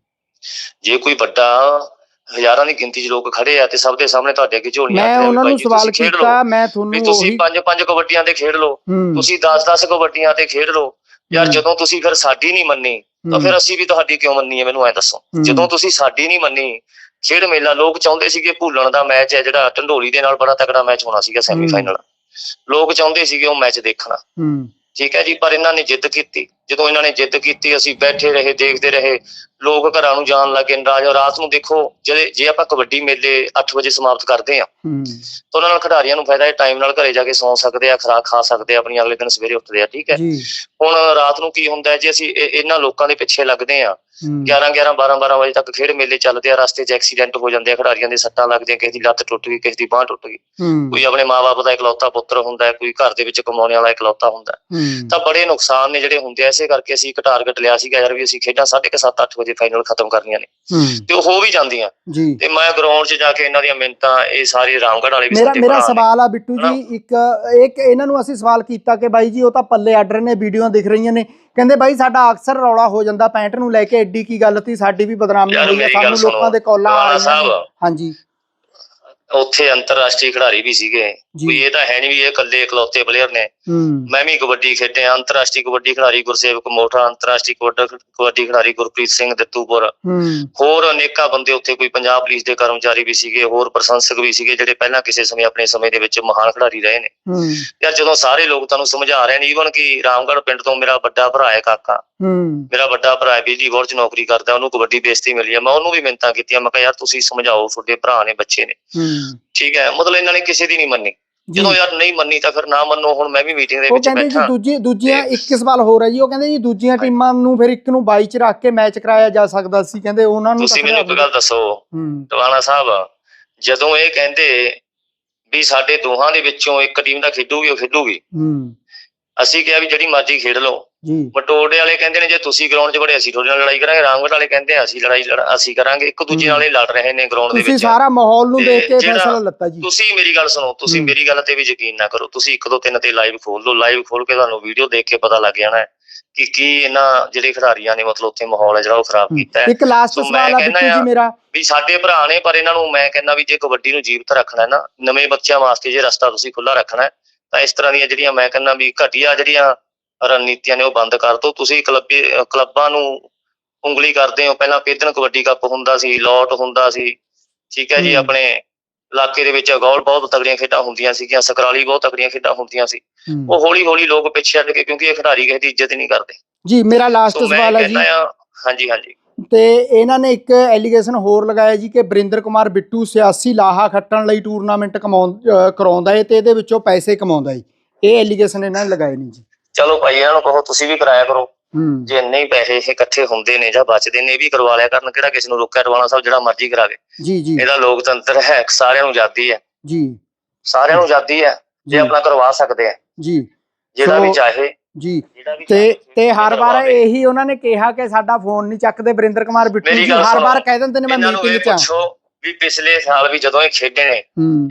ਜੇ ਕੋਈ ਵੱਡਾ ਹਜ਼ਾਰਾਂ ਦੀ ਗਿਣਤੀ 'ਚ ਲੋਕ ਖੜੇ ਆ ਤੇ ਸਭ ਦੇ ਸਾਹਮਣੇ ਤੁਹਾਡੇ ਅੱਗੇ ਝੋਲੀਆਂ ਮੈਂ ਉਹਨਾਂ ਨੂੰ ਸਵਾਲ। ਕੀਤਾ ਮੈਂ ਤੁਹਾਨੂੰ ਤੁਸੀਂ ਉਹੀ ਪੰਜ ਪੰਜ ਕਬੱਡੀਆਂ ਤੇ ਖੇਡ ਲਓ। ਤੁਸੀਂ 10-10 ਕਬੱਡੀਆਂ ਤੇ ਖੇਡ ਲਓ। ਯਾਰ। ਜਦੋਂ ਤੁਸੀਂ ਫਿਰ ਸਾਡੀ ਨਹੀਂ ਮੰਨੀ ਤਾਂ। ਫਿਰ ਅਸੀਂ ਵੀ ਤੁਹਾਡੀ ਕਿਉਂ ਮੰਨੀ ਹੈ ਮੈਨੂੰ ਐ ਦੱਸੋ। ਜਦੋਂ ਤੁਸੀਂ ਸਾਡੀ ਨਹੀਂ ਮੰਨੀ ਖੇਡ ਮੇਲਾ ਲੋਕ ਚਾਹੁੰਦੇ ਸੀਗੇ ਭੁੱਲਣ ਦਾ ਮੈਚ ਹੈ ਜਿਹੜਾ ਢੰਡੋਲੀ ਦੇ ਨਾਲ ਬੜਾ ਤਕੜਾ ਮੈਚ ਹੋਣਾ ਸੀਗਾ ਸੈਮੀਫਾਈਨਲ ਲੋਕ ਚਾਹੁੰਦੇ ਸੀਗੇ ਉਹ ਮੈਚ ਦੇਖਣਾ ਠੀਕ ਹੈ ਜੀ ਪਰ ਇਹਨਾਂ ਨੇ ਜਿੱਦ ਕੀਤੀ ਜਦੋਂ ਇਹਨਾਂ ਨੇ ਜਿੱਦ ਕੀਤੀ ਅਸੀਂ ਬੈਠੇ ਰਹੇ ਦੇਖਦੇ ਰਹੇ ਲੋਕ ਘਰਾਂ ਨੂੰ ਜਾਣ ਲੱਗੇ ਨਾਰਾਜ਼ ਰਾਤ ਨੂੰ ਦੇਖੋ ਜੇ ਜੇ ਆਪਾਂ ਕਬੱਡੀ ਮੇਲੇ 8 ਵਜੇ ਸਮਾਪਤ ਕਰਦੇ ਆ ਤਾਂ ਉਹਨਾਂ ਨਾਲ ਖਿਡਾਰੀਆਂ ਨੂੰ ਫਾਇਦਾ ਹੈ ਟਾਈਮ ਨਾਲ ਘਰੇ ਜਾ ਕੇ ਸੌਂ ਸਕਦੇ ਆ ਖੁਰਾਕ ਖਾ ਸਕਦੇ ਆ ਆਪਣੀ ਅਗਲੇ ਦਿਨ ਸਵੇਰੇ ਉੱਠਦੇ ਆ ਠੀਕ ਹੈ। ਹੁਣ ਰਾਤ ਨੂੰ ਕੀ ਹੁੰਦਾ ਜੇ ਅਸੀਂ ਇਹ- ਇਹਨਾਂ ਲੋਕਾਂ ਦੇ ਪਿੱਛੇ ਲੱਗਦੇ ਆ ਹੂੰ। 11 11 12 12 ਵਜੇ ਤੱਕ ਖੇਡ ਮੇਲੇ ਚੱਲਦੇ ਆ ਰਸਤੇ 'ਚ ਐਕਸੀਡੈਂਟ ਹੋ ਜਾਂਦੇ ਆ ਖਿਡਾਰੀਆਂ ਦੇ ਸੱਟਾਂ ਲੱਗਦੀਆਂ ਕਿਸੇ ਦੀ ਲੱਤ ਟੁੱਟ ਗਈ ਕਿਸੇ ਦੀ ਬਾਹ ਟੁੱਟ ਗਈ। ਕੋਈ ਆਪਣੇ ਮਾਪੇ ਦਾ ਇਕਲੌਤਾ ਪੁੱਤਰ ਹੁੰਦਾ ਕੋਈ ਘਰ ਦੇ ਵਿੱਚ ਕਮਾਉਣ ਵਾਲਾ ਇਕਲੌਤਾ ਹੁੰਦਾ ਤਾਂ ਬੜੇ ਨੁਕਸਾਨ ਨੇ ਜਿਹੜੇ ਹੁੰਦੇ ਆ ਇਸੇ ਕਰਕੇ ਅਸੀਂ ਇੱਕ ਟਾਰਗੇਟ ਲਿਆ ਸੀਗਾ ਯਾਰ ਵੀ ਅਸੀਂ ਖੇਡਾਂ 7:30 8 ਵਜੇ ਫਾਈਨਲ ਖਤਮ ਕਰਨੀਆਂ ਨੇ। ਤੇ ਉਹ ਹੋ ਵੀ ਜਾਂਦੀਆਂ। ਤੇ ਮੈਂ ਗਰਾਊਂਡ 'ਚ ਜਾ ਕੇ ਇਹਨਾਂ ਦੀਆਂ ਮਿੰਤਾਂ ਇਹ ਸਾਰੇ ਰਾਮਗੜ੍ਹ ਵਾਲੇ ਵੀ ਮੇਰਾ ਮੇਰਾ। ਸਵਾਲ ਆ ਬਿੱਟੂ? ਜੀ ਇੱਕ ਇੱਕ ਇਹਨਾਂ ਨੂੰ ਅਸੀਂ ਸਵਾਲ ਕੀਤਾ ਕਿ ਬਾਈ ਜੀ ਉਹ ਤਾਂ ਪੱਲੇ ਆਰਡਰ ਨੇ ਵੀਡੀਓ ਦਿਖ ਰਹੀਆਂ ਨੇ। ਕਹਿੰਦੇ ਬਾਈ ਸਾਡਾ ਅਕਸਰ ਰੌਲਾ ਹੋ ਜਾਂਦਾ ਪੈਂਟ ਨੂੰ ਲੈ ਕੇ ਐਡੀ ਕੀ ਗੱਲ ਸੀ ਸਾਡੀ ਵੀ ਬਦਨਾਮੀ ਹੋਈ ਹੈ ਸਾਨੂੰ ਲੋਕਾਂ ਦੇ ਕਾਲਾਂ ਆ ਰਹੀਆਂ। ਹਾਂਜੀ। ਉੱਥੇ ਅੰਤਰਰਾਸ਼ਟਰੀ ਖਿਡਾਰੀ ਵੀ ਸੀਗੇ। ਜੀ। ਕੋਈ ਇਹ ਤਾਂ ਹੈ ਨਹੀਂ ਵੀ ਇਹ ਇਕੱਲੇ ਇਕਲੌਤੇ ਪਲੇਅਰ ਨੇ। ਹੂੰ। ਮੈਂ ਵੀ ਕਬੱਡੀ ਖੇਡਿਆ ਅੰਤਰਰਾਸ਼ਟਰੀ ਕਬੱਡੀ ਖਿਡਾਰੀ ਗੁਰਸੇਵਕ ਮੋਠਾ ਅੰਤਰਰਾਸ਼ਟਰੀ ਕਬੱਡ- ਕਬੱਡੀ ਖਿਡਾਰੀ ਗੁਰਪ੍ਰੀਤ ਸਿੰਘ ਦਿੱਤੂਪੁਰ। ਹੂੰ। ਹੋਰ ਅਨੇਕਾਂ ਬੰਦੇ ਉੱਥੇ ਕੋਈ ਪੰਜਾਬ ਪੁਲਿਸ ਦੇ ਕਰਮਚਾਰੀ ਵੀ ਸੀਗੇ ਹੋਰ ਪ੍ਰਸ਼ੰਸਕ ਵੀ ਸੀਗੇ ਜਿਹੜੇ ਪਹਿਲਾਂ ਕਿਸੇ ਸਮੇਂ ਆਪਣੇ ਸਮੇਂ ਦੇ ਵਿੱਚ ਮਹਾਨ ਖਿਡਾਰੀ ਰਹੇ ਨੇ। ਹੂੰ। ਯਾਰ ਜਦੋਂ ਸਾਰੇ ਲੋਕ ਤੁਹਾਨੂੰ ਸਮਝਾ ਰਹੇ ਨੇ ਈਵਨ ਕਿ ਰਾਮਗੜ੍ਹ ਪਿੰਡ ਤੋਂ ਮੇਰਾ ਵੱਡਾ ਭਰਾ ਹੈ ਕਾਕਾ। ਹੂੰ। ਮੇਰਾ ਵੱਡਾ ਭਰਾ ਹੈ ਬਿਜਲੀ ਬੋਰਡ 'ਚ ਨੌਕਰੀ ਕਰਦਾ ਉਹਨੂੰ ਕਬੱਡੀ ਬੇਇੱਜ਼ਤੀ ਮਿਲੀ ਹੈ ਮੈਂ ਉਹਨੂੰ ਵੀ ਮਿੰਤਾਂ ਕੀਤੀਆਂ ਮੈਂ ਕਿਹਾ ਯਾਰ ਤੁਸੀਂ ਸਮਝਾਓ ਤੁਹਾਡੇ ਭਰਾ ਨੇ ਬੱਚੇ ਨੇ। ਹੂੰ। ਠੀਕ ਹੈ ਮਤਲਬ ਇਹਨਾਂ ਨੇ ਕਿਸੇ ਦੀ ਨਹੀਂ ਮੰਨੀ। ਜਦੋਂ ਯਾਰ ਨਹੀਂ ਮੰਨੀ ਤਾਂ ਫਿਰ ਨਾ ਮੰਨੋ ਹੁਣ ਮੈਂ ਵੀ ਮੀਟਿੰਗ ਦੇ ਉਹ ਵਿੱਚ ਕਹਿੰਦੇ ਜੀ ਬੈਠਾ। ਦੂਜੀ ਦੂਜੀਆਂ ਇੱਕ ਸਵਾਲ ਹੋਰ ਹੈ ਜੀ ਉਹ ਕਹਿੰਦੇ ਜੀ ਦੂਜੀਆਂ ਟੀਮਾਂ ਨੂੰ ਫਿਰ ਇੱਕ ਨੂੰ 22 ਚ ਰੱਖ ਕੇ ਮੈਚ ਕਰਾਇਆ ਜਾ ਸਕਦਾ ਸੀ ਕਹਿੰਦੇ ਉਹਨਾਂ ਨੂੰ ਤੁਸੀਂ ਮੈਨੂੰ ਇੱਕ ਗੱਲ ਦੱਸੋ ਟਵਾਣਾ ਸਾਹਿਬ ਜਦੋਂ ਇਹ ਕਹਿੰਦੇ ਵੀ ਸਾਡੇ ਦੋਹਾਂ ਦੇ ਵਿੱਚੋਂ ਇੱਕ ਟੀਮ ਦਾ ਖੇਡੂਗੀ ਉਹ ਖੇਡੂਗੀ। ਹੂੰ। ਅਸੀਂ ਕਿਹਾ ਵੀ ਜਿਹੜੀ ਮਰਜ਼ੀ ਖੇਡ ਲਓ। ਜੀ। ਮਟੋੜੇ ਵਾਲੇ ਕਹਿੰਦੇ ਨੇ ਜੇ ਤੁਸੀਂ ਗਰਾਊਂਡ 'ਚ ਬੜੇ ਅਸੀਂ ਤੁਹਾਡੇ ਨਾਲ ਲੜਾਈ ਕਰਾਂਗੇ। ਰਾਮਗੜ੍ਹ ਵਾਲੇ ਕਹਿੰਦੇ ਆ ਅਸੀਂ ਲੜਾਈ ਲੜ- ਅਸੀਂ ਕਰਾਂਗੇ। ਇੱਕ ਦੂਜੇ ਨਾਲ ਹੀ ਲੜ ਰਹੇ ਨੇ ਗਰਾਊਂਡ ਦੇ ਤੁਸੀਂ ਵਿੱਚ। ਸਾਰਾ ਮਾਹੌਲ ਨੂੰ ਦੇਖ ਕੇ ਜਿਹੜਾ- ਫੈਸਲਾ ਲੱਤਾ ਜੀ। ਤੁਸੀਂ ਮੇਰੀ ਗੱਲ ਸੁਣੋ ਤੁਸੀਂ ਹੂੰ। ਮੇਰੀ ਗੱਲ ਤੇ ਵੀ ਯਕੀਨ ਨਾ ਕਰੋ। ਤੁਸੀਂ ਇੱਕ ਦੋ ਤਿੰਨ ਤੇ ਲਾਈਵ ਖੋਲ ਲਓ। ਲਾਈਵ ਖੋਲ ਕੇ ਤੁਹਾਨੂੰ ਵੀਡੀਓ ਦੇਖ ਕੇ ਪਤਾ ਲੱਗ ਜਾਣਾ ਹੈ ਕਿ ਕੀ ਇਹਨਾਂ ਜਿਹੜੇ ਖਿਡਾਰੀਆਂ ਨੇ ਮਤਲਬ ਉੱਥੇ ਮਾਹੌਲ ਹੈ ਜਿਹੜਾ ਉਹ ਖਰਾਬ ਕੀਤਾ ਹੈ। ਇੱਕ ਲਾਸਟ ਸੋ ਮੈਂ ਸਵਾਲ ਆ ਕਹਿੰਦਾ ਬਿੱਟੂ ਜੀ ਆ- ਮੇਰਾ। ਵੀ ਸਾਡੇ ਭਰਾ ਨੇ ਪਰ ਇਹਨਾਂ ਨੂੰ ਮੈਂ ਕਹਿੰਦਾ ਵੀ ਜੇ ਕਬੱਡੀ ਨੂੰ ਜੀਵਤ ਰੱਖਣਾ ਹੈ ਨਾ ਨਵੇਂ ਬੱਚਿਆਂ ਵਾਸਤੇ ਜੇ ਰਸਤਾ ਤੁਸੀਂ ਖੁੱਲਾ ਰੱਖਣਾ ਹੈ ਤਾਂ ਇਸ ਤਰ੍ਹਾਂ ਦੀਆਂ ਜਿਹੜੀਆਂ ਮੈਂ ਕਹਿੰਦਾ ਵੀ ਘਟੀਆ ਜਿਹੜੀਆਂ ਰਣਨੀਤੀਆਂ ਨੇ ਉਹ ਬੰਦ ਕਰ ਦਿਓ ਤੁਸੀਂ ਕਲੱਬੀ ਨੂੰ ਉਂਗਲੀ ਕਰਦੇ ਹੋ। ਪਹਿਲਾਂ ਪੇਦਨ ਕਬੱਡੀ ਕੱਪ ਹੁੰਦਾ ਸੀ ਲੋਟ ਹੁੰਦਾ ਸੀ। ਠੀਕ ਹੈ ਜੀ। ਆਪਣੇ ਇਲਾਕੇ ਦੇ ਵਿੱਚ ਗੌਲ ਬਹੁਤ ਤਗੜੀਆਂ ਖੇਡਾਂ ਹੁੰਦੀਆਂ ਸੀਗੀਆਂ ਸਕਰਾਲੀ ਬਹੁਤ ਤਗੜੀਆਂ ਖੇਡਾਂ ਹੁੰਦੀਆਂ ਸੀ। ਉਹ ਹੌਲੀ ਹੌਲੀ ਲੋਕ ਪਿੱਛੇ ਹਟ ਕੇ ਕਿਉਂਕਿ ਇਹ ਖਿਡਾਰੀ ਕਿਸੇ ਦੀ ਇੱਜ਼ਤ ਨਹੀਂ ਕਰਦੇ। ਜੀ ਮੇਰਾ ਲਾਸਟ ਸਵਾਲ ਹੈ ਜੀ। ਹਾਂਜੀ ਹਾਂਜੀ। ਤੇ ਇਹਨਾਂ ਨੇ ਇੱਕ ਐਲੀਗੇਸ਼ਨ ਹੋਰ ਲਗਾਇਆ ਜੀ ਕਿ ਬਰਿੰਦਰ ਕੁਮਾਰ ਬਿੱਟੂ ਸਿਆਸੀ ਲਾਹਾ ਖੱਟਣ ਲਈ ਟੂਰਨਾਮੈਂਟ ਕਮਾਉਂ ਅਹ ਕਰਾਉਂਦਾ ਏ ਤੇ ਇਹਦੇ ਵਿੱਚੋਂ ਪੈਸੇ ਕਮਾਉਂਦਾ ਏ। ਇਹ ਐਲੀਗੇਸ਼ਨ ਇਹਨਾਂ ਨੇ ਲਗਾਏ ਨੇ ਜੀ। ਚਲੋ ਭਾਈ ਇਹਨਾਂ ਨੂੰ ਕਹੋ ਤੁਸੀਂ ਵੀ ਕਰਾਇਆ ਕਰੋ। ਹੂੰ। ਜੇ ਇੰਨੇ ਹੀ ਪੈਸੇ ਇਹ ਇਕੱਠੇ ਹੁੰਦੇ ਨੇ ਜਾਂ ਬਚਦੇ ਨੇ ਇਹ ਵੀ ਕਰਵਾ ਲਿਆ ਕਰਨ ਕਿਹੜਾ ਕਿਸੇ ਨੂੰ ਰੋਕਿਆ ਰਵਾਣਾ ਸਾਹਿਬ ਜਿਹੜਾ ਮਰਜ਼ੀ ਕਰਾਵੇ ਜੀ ਜੀ। ਇਹਦਾ ਲੋਕਤੰਤਰ ਹੈ ਸਾਰਿਆਂ ਨੂੰ ਆਜ਼ਾਦੀ ਹੈ। ਜੀ। ਸਾਰਿਆਂ ਨੂੰ ਆਜ਼ਾਦੀ ਹੈ ਜੇ ਆਪਣਾ ਕਰਵਾ ਸਕਦੇ ਆ ਜੀ। ਜਿਹੜਾ ਵੀ ਚਾਹੇ ਜੀ। ਤੇ ਤੇ ਹਰ ਵਾਰ। ਇਹੀ ਉਹਨਾਂ ਨੇ ਕਿਹਾ ਕਿ ਸਾਡਾ ਫੋਨ ਨਹੀਂ ਚੱਕਦੇ ਬਰਿੰਦਰ ਕੁਮਾਰ ਬਿੱਟੂ ਜੀ ਹਰ। ਵਾਰ ਕਹਿ ਦਿੰਦੇ ਨੇ ਮੈਂ ਮੀਟਿੰਗ 'ਚ ਪੁੱਛੋ ਵੀ ਪਿਛਲੇ ਸਾਲ ਵੀ ਜਦੋਂ ਇਹ ਖੇਡੇ ਨੇ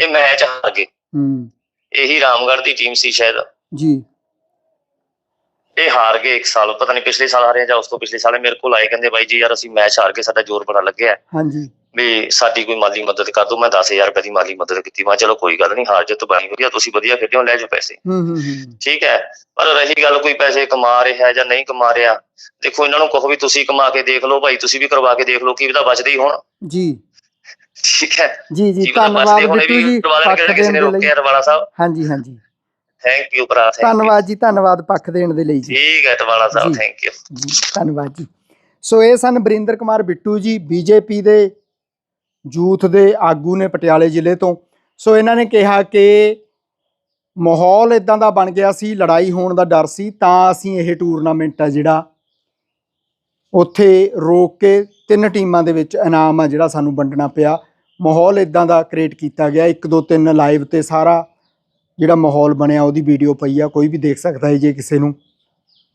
ਇਹ ਮੈਚ ਹਾਰ ਗਏ। ਹੂੰ। ਇਹੀ ਰਾਮਗੜ੍ਹ ਦੀ ਟੀਮ ਸੀ ਸ਼ਾਇਦ। ਜੀ। ਇਹ ਹਾਰ ਗਏ ਇੱਕ ਸਾਲ ਪਤਾ ਨਹੀਂ ਪਿਛਲੇ ਸਾਲ ਹਾਰੇ ਜਾਂ ਉਸ ਤੋਂ ਪਿਛਲੇ ਸਾਲ ਮੇਰੇ ਕੋਲ ਆਏ ਕਹਿੰਦੇ ਬਾਈ ਜੀ ਯਾਰ ਅਸੀਂ ਮੈਚ ਹਾਰ ਕੇ ਸਾਡਾ ਜ਼ੋਰ ਬੜਾ ਲੱਗਿਆ। ਹਾਂਜੀ। ਵੀ ਸਾਡੀ ਕੋਈ ਮਾਲੀ ਮਦਦ ਕਰ ਦਿਓ ਮੈਂ 10000 ਰੁਪਏ ਦੀ ਮਾਲੀ ਮਦਦ ਕੀਤੀ। ਮੈਂ ਚਲੋ ਕੋਈ ਗੱਲ ਨਹੀਂ ਹਾਰ ਜਿੱਤ ਬਣੀ ਵਧੀਆ ਤੁਸੀਂ ਵਧੀਆ ਖੇਡੇ ਹੋ ਲੈ ਜਾਓ ਪੈਸੇ। ਹੂੰ ਹੂੰ ਹੂੰ। ਠੀਕ ਹੈ ਪਰ ਰਹੀ ਗੱਲ ਕੋਈ ਪੈਸੇ ਕਮਾ ਰਿਹਾ ਹੈ ਜਾਂ ਨਹੀਂ ਕਮਾ ਰਿਹਾ ਦੇਖੋ ਇਹਨਾਂ ਨੂੰ ਕਹੋ ਵੀ ਤੁਸੀਂ ਕਮਾ ਕੇ ਦੇਖ ਲਓ ਭਾਈ ਤੁਸੀਂ ਵੀ ਕਰਵਾ ਕੇ ਦੇਖ ਲਓ ਕੀ ਪਤਾ ਬਚਦੇ ਹੀ ਹੋਣ। ਜੀ। ਠੀਕ ਹੈ। ਜੀ ਜੀ ਧੰਨਵਾਦ ਬਿੱਟੂ ਜੀ ਕਿਸੇ ਨੇ ਦੇ ਰੋਕਿਆ ਰਵਾਲਾ ਸਾਹਿਬ। ਹਾਂਜੀ ਹਾਂਜੀ। ਥੈਂਕ ਯੂ ਭਰਾ thank you। ਧੰਨਵਾਦ ਜੀ ਧੰਨਵਾਦ ਪੱਖ ਦੇਣ ਦੇ ਲਈ ਜੀ। ਠੀਕ ਹੈ ਟਵਾਲਾ ਸਾਹਿਬ ਜੀ। ਥੈਂਕ ਯੂ ਜੀ ਧੰਨਵਾਦ ਜੀ। ਸੋ ਇਹ ਸਨ ਬਰਿੰਦਰ ਕੁਮਾਰ ਬਿੱਟੂ ਜੀ ਬੀਜੇਪੀ ਦੇ ਯੂਥ ਦੇ ਆਗੂ ਨੇ ਪਟਿਆਲੇ ਜ਼ਿਲ੍ਹੇ ਤੋਂ। ਸੋ ਇਹਨਾਂ ਨੇ ਕਿਹਾ ਕਿ ਮਾਹੌਲ ਇਦਾਂ ਦਾ ਬਣ ਗਿਆ ਸੀ ਲੜਾਈ ਹੋਣ ਦਾ ਡਰ ਸੀ ਤਾਂ ਅਸੀਂ ਇਹ ਟੂਰਨਾਮੈਂਟ ਆ ਜਿਹੜਾ ਉੱਥੇ ਰੋਕ ਕੇ ਤਿੰਨ ਟੀਮਾਂ ਦੇ ਵਿੱਚ ਇਨਾਮ ਆ ਜਿਹੜਾ ਸਾਨੂੰ ਵੰਡਣਾ ਪਿਆ। ਮਾਹੌਲ ਇਦਾਂ ਦਾ ਕ੍ਰੀਏਟ ਕੀਤਾ ਗਿਆ 1 2 3 ਲਾਈਵ ਤੇ ਸਾਰਾ ਜਿਹੜਾ ਮਾਹੌਲ ਬਣਿਆ, ਉਹਦੀ ਵੀਡੀਓ ਪਈ ਆ, ਕੋਈ ਵੀ ਦੇਖ ਸਕਦਾ ਹੈ ਜੇ ਕਿਸੇ ਨੂੰ।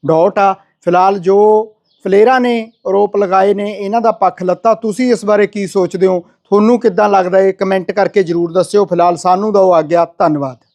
ਡਾਊਟ ਆ। ਫਿਲਹਾਲ ਜੋ ਫਲੇਰਾ ਨੇ, ਆਰੋਪ ਲਗਾਏ ਨੇ, ਇਹਨਾਂ ਦਾ ਪੱਖ ਲੱਤਾ। ਤੁਸੀਂ ਇਸ ਬਾਰੇ ਕੀ ਸੋਚਦੇ ਹੋ? ਤੁਹਾਨੂੰ ਕਿੱਦਾਂ ਲੱਗਦਾ ਹੈ? ਕਮੈਂਟ ਕਰਕੇ ਜਰੂਰ ਦੱਸਿਓ। ਫਿਲਹਾਲ ਸਾਨੂੰ ਦਿਓ ਆਗਿਆ। ਧੰਨਵਾਦ।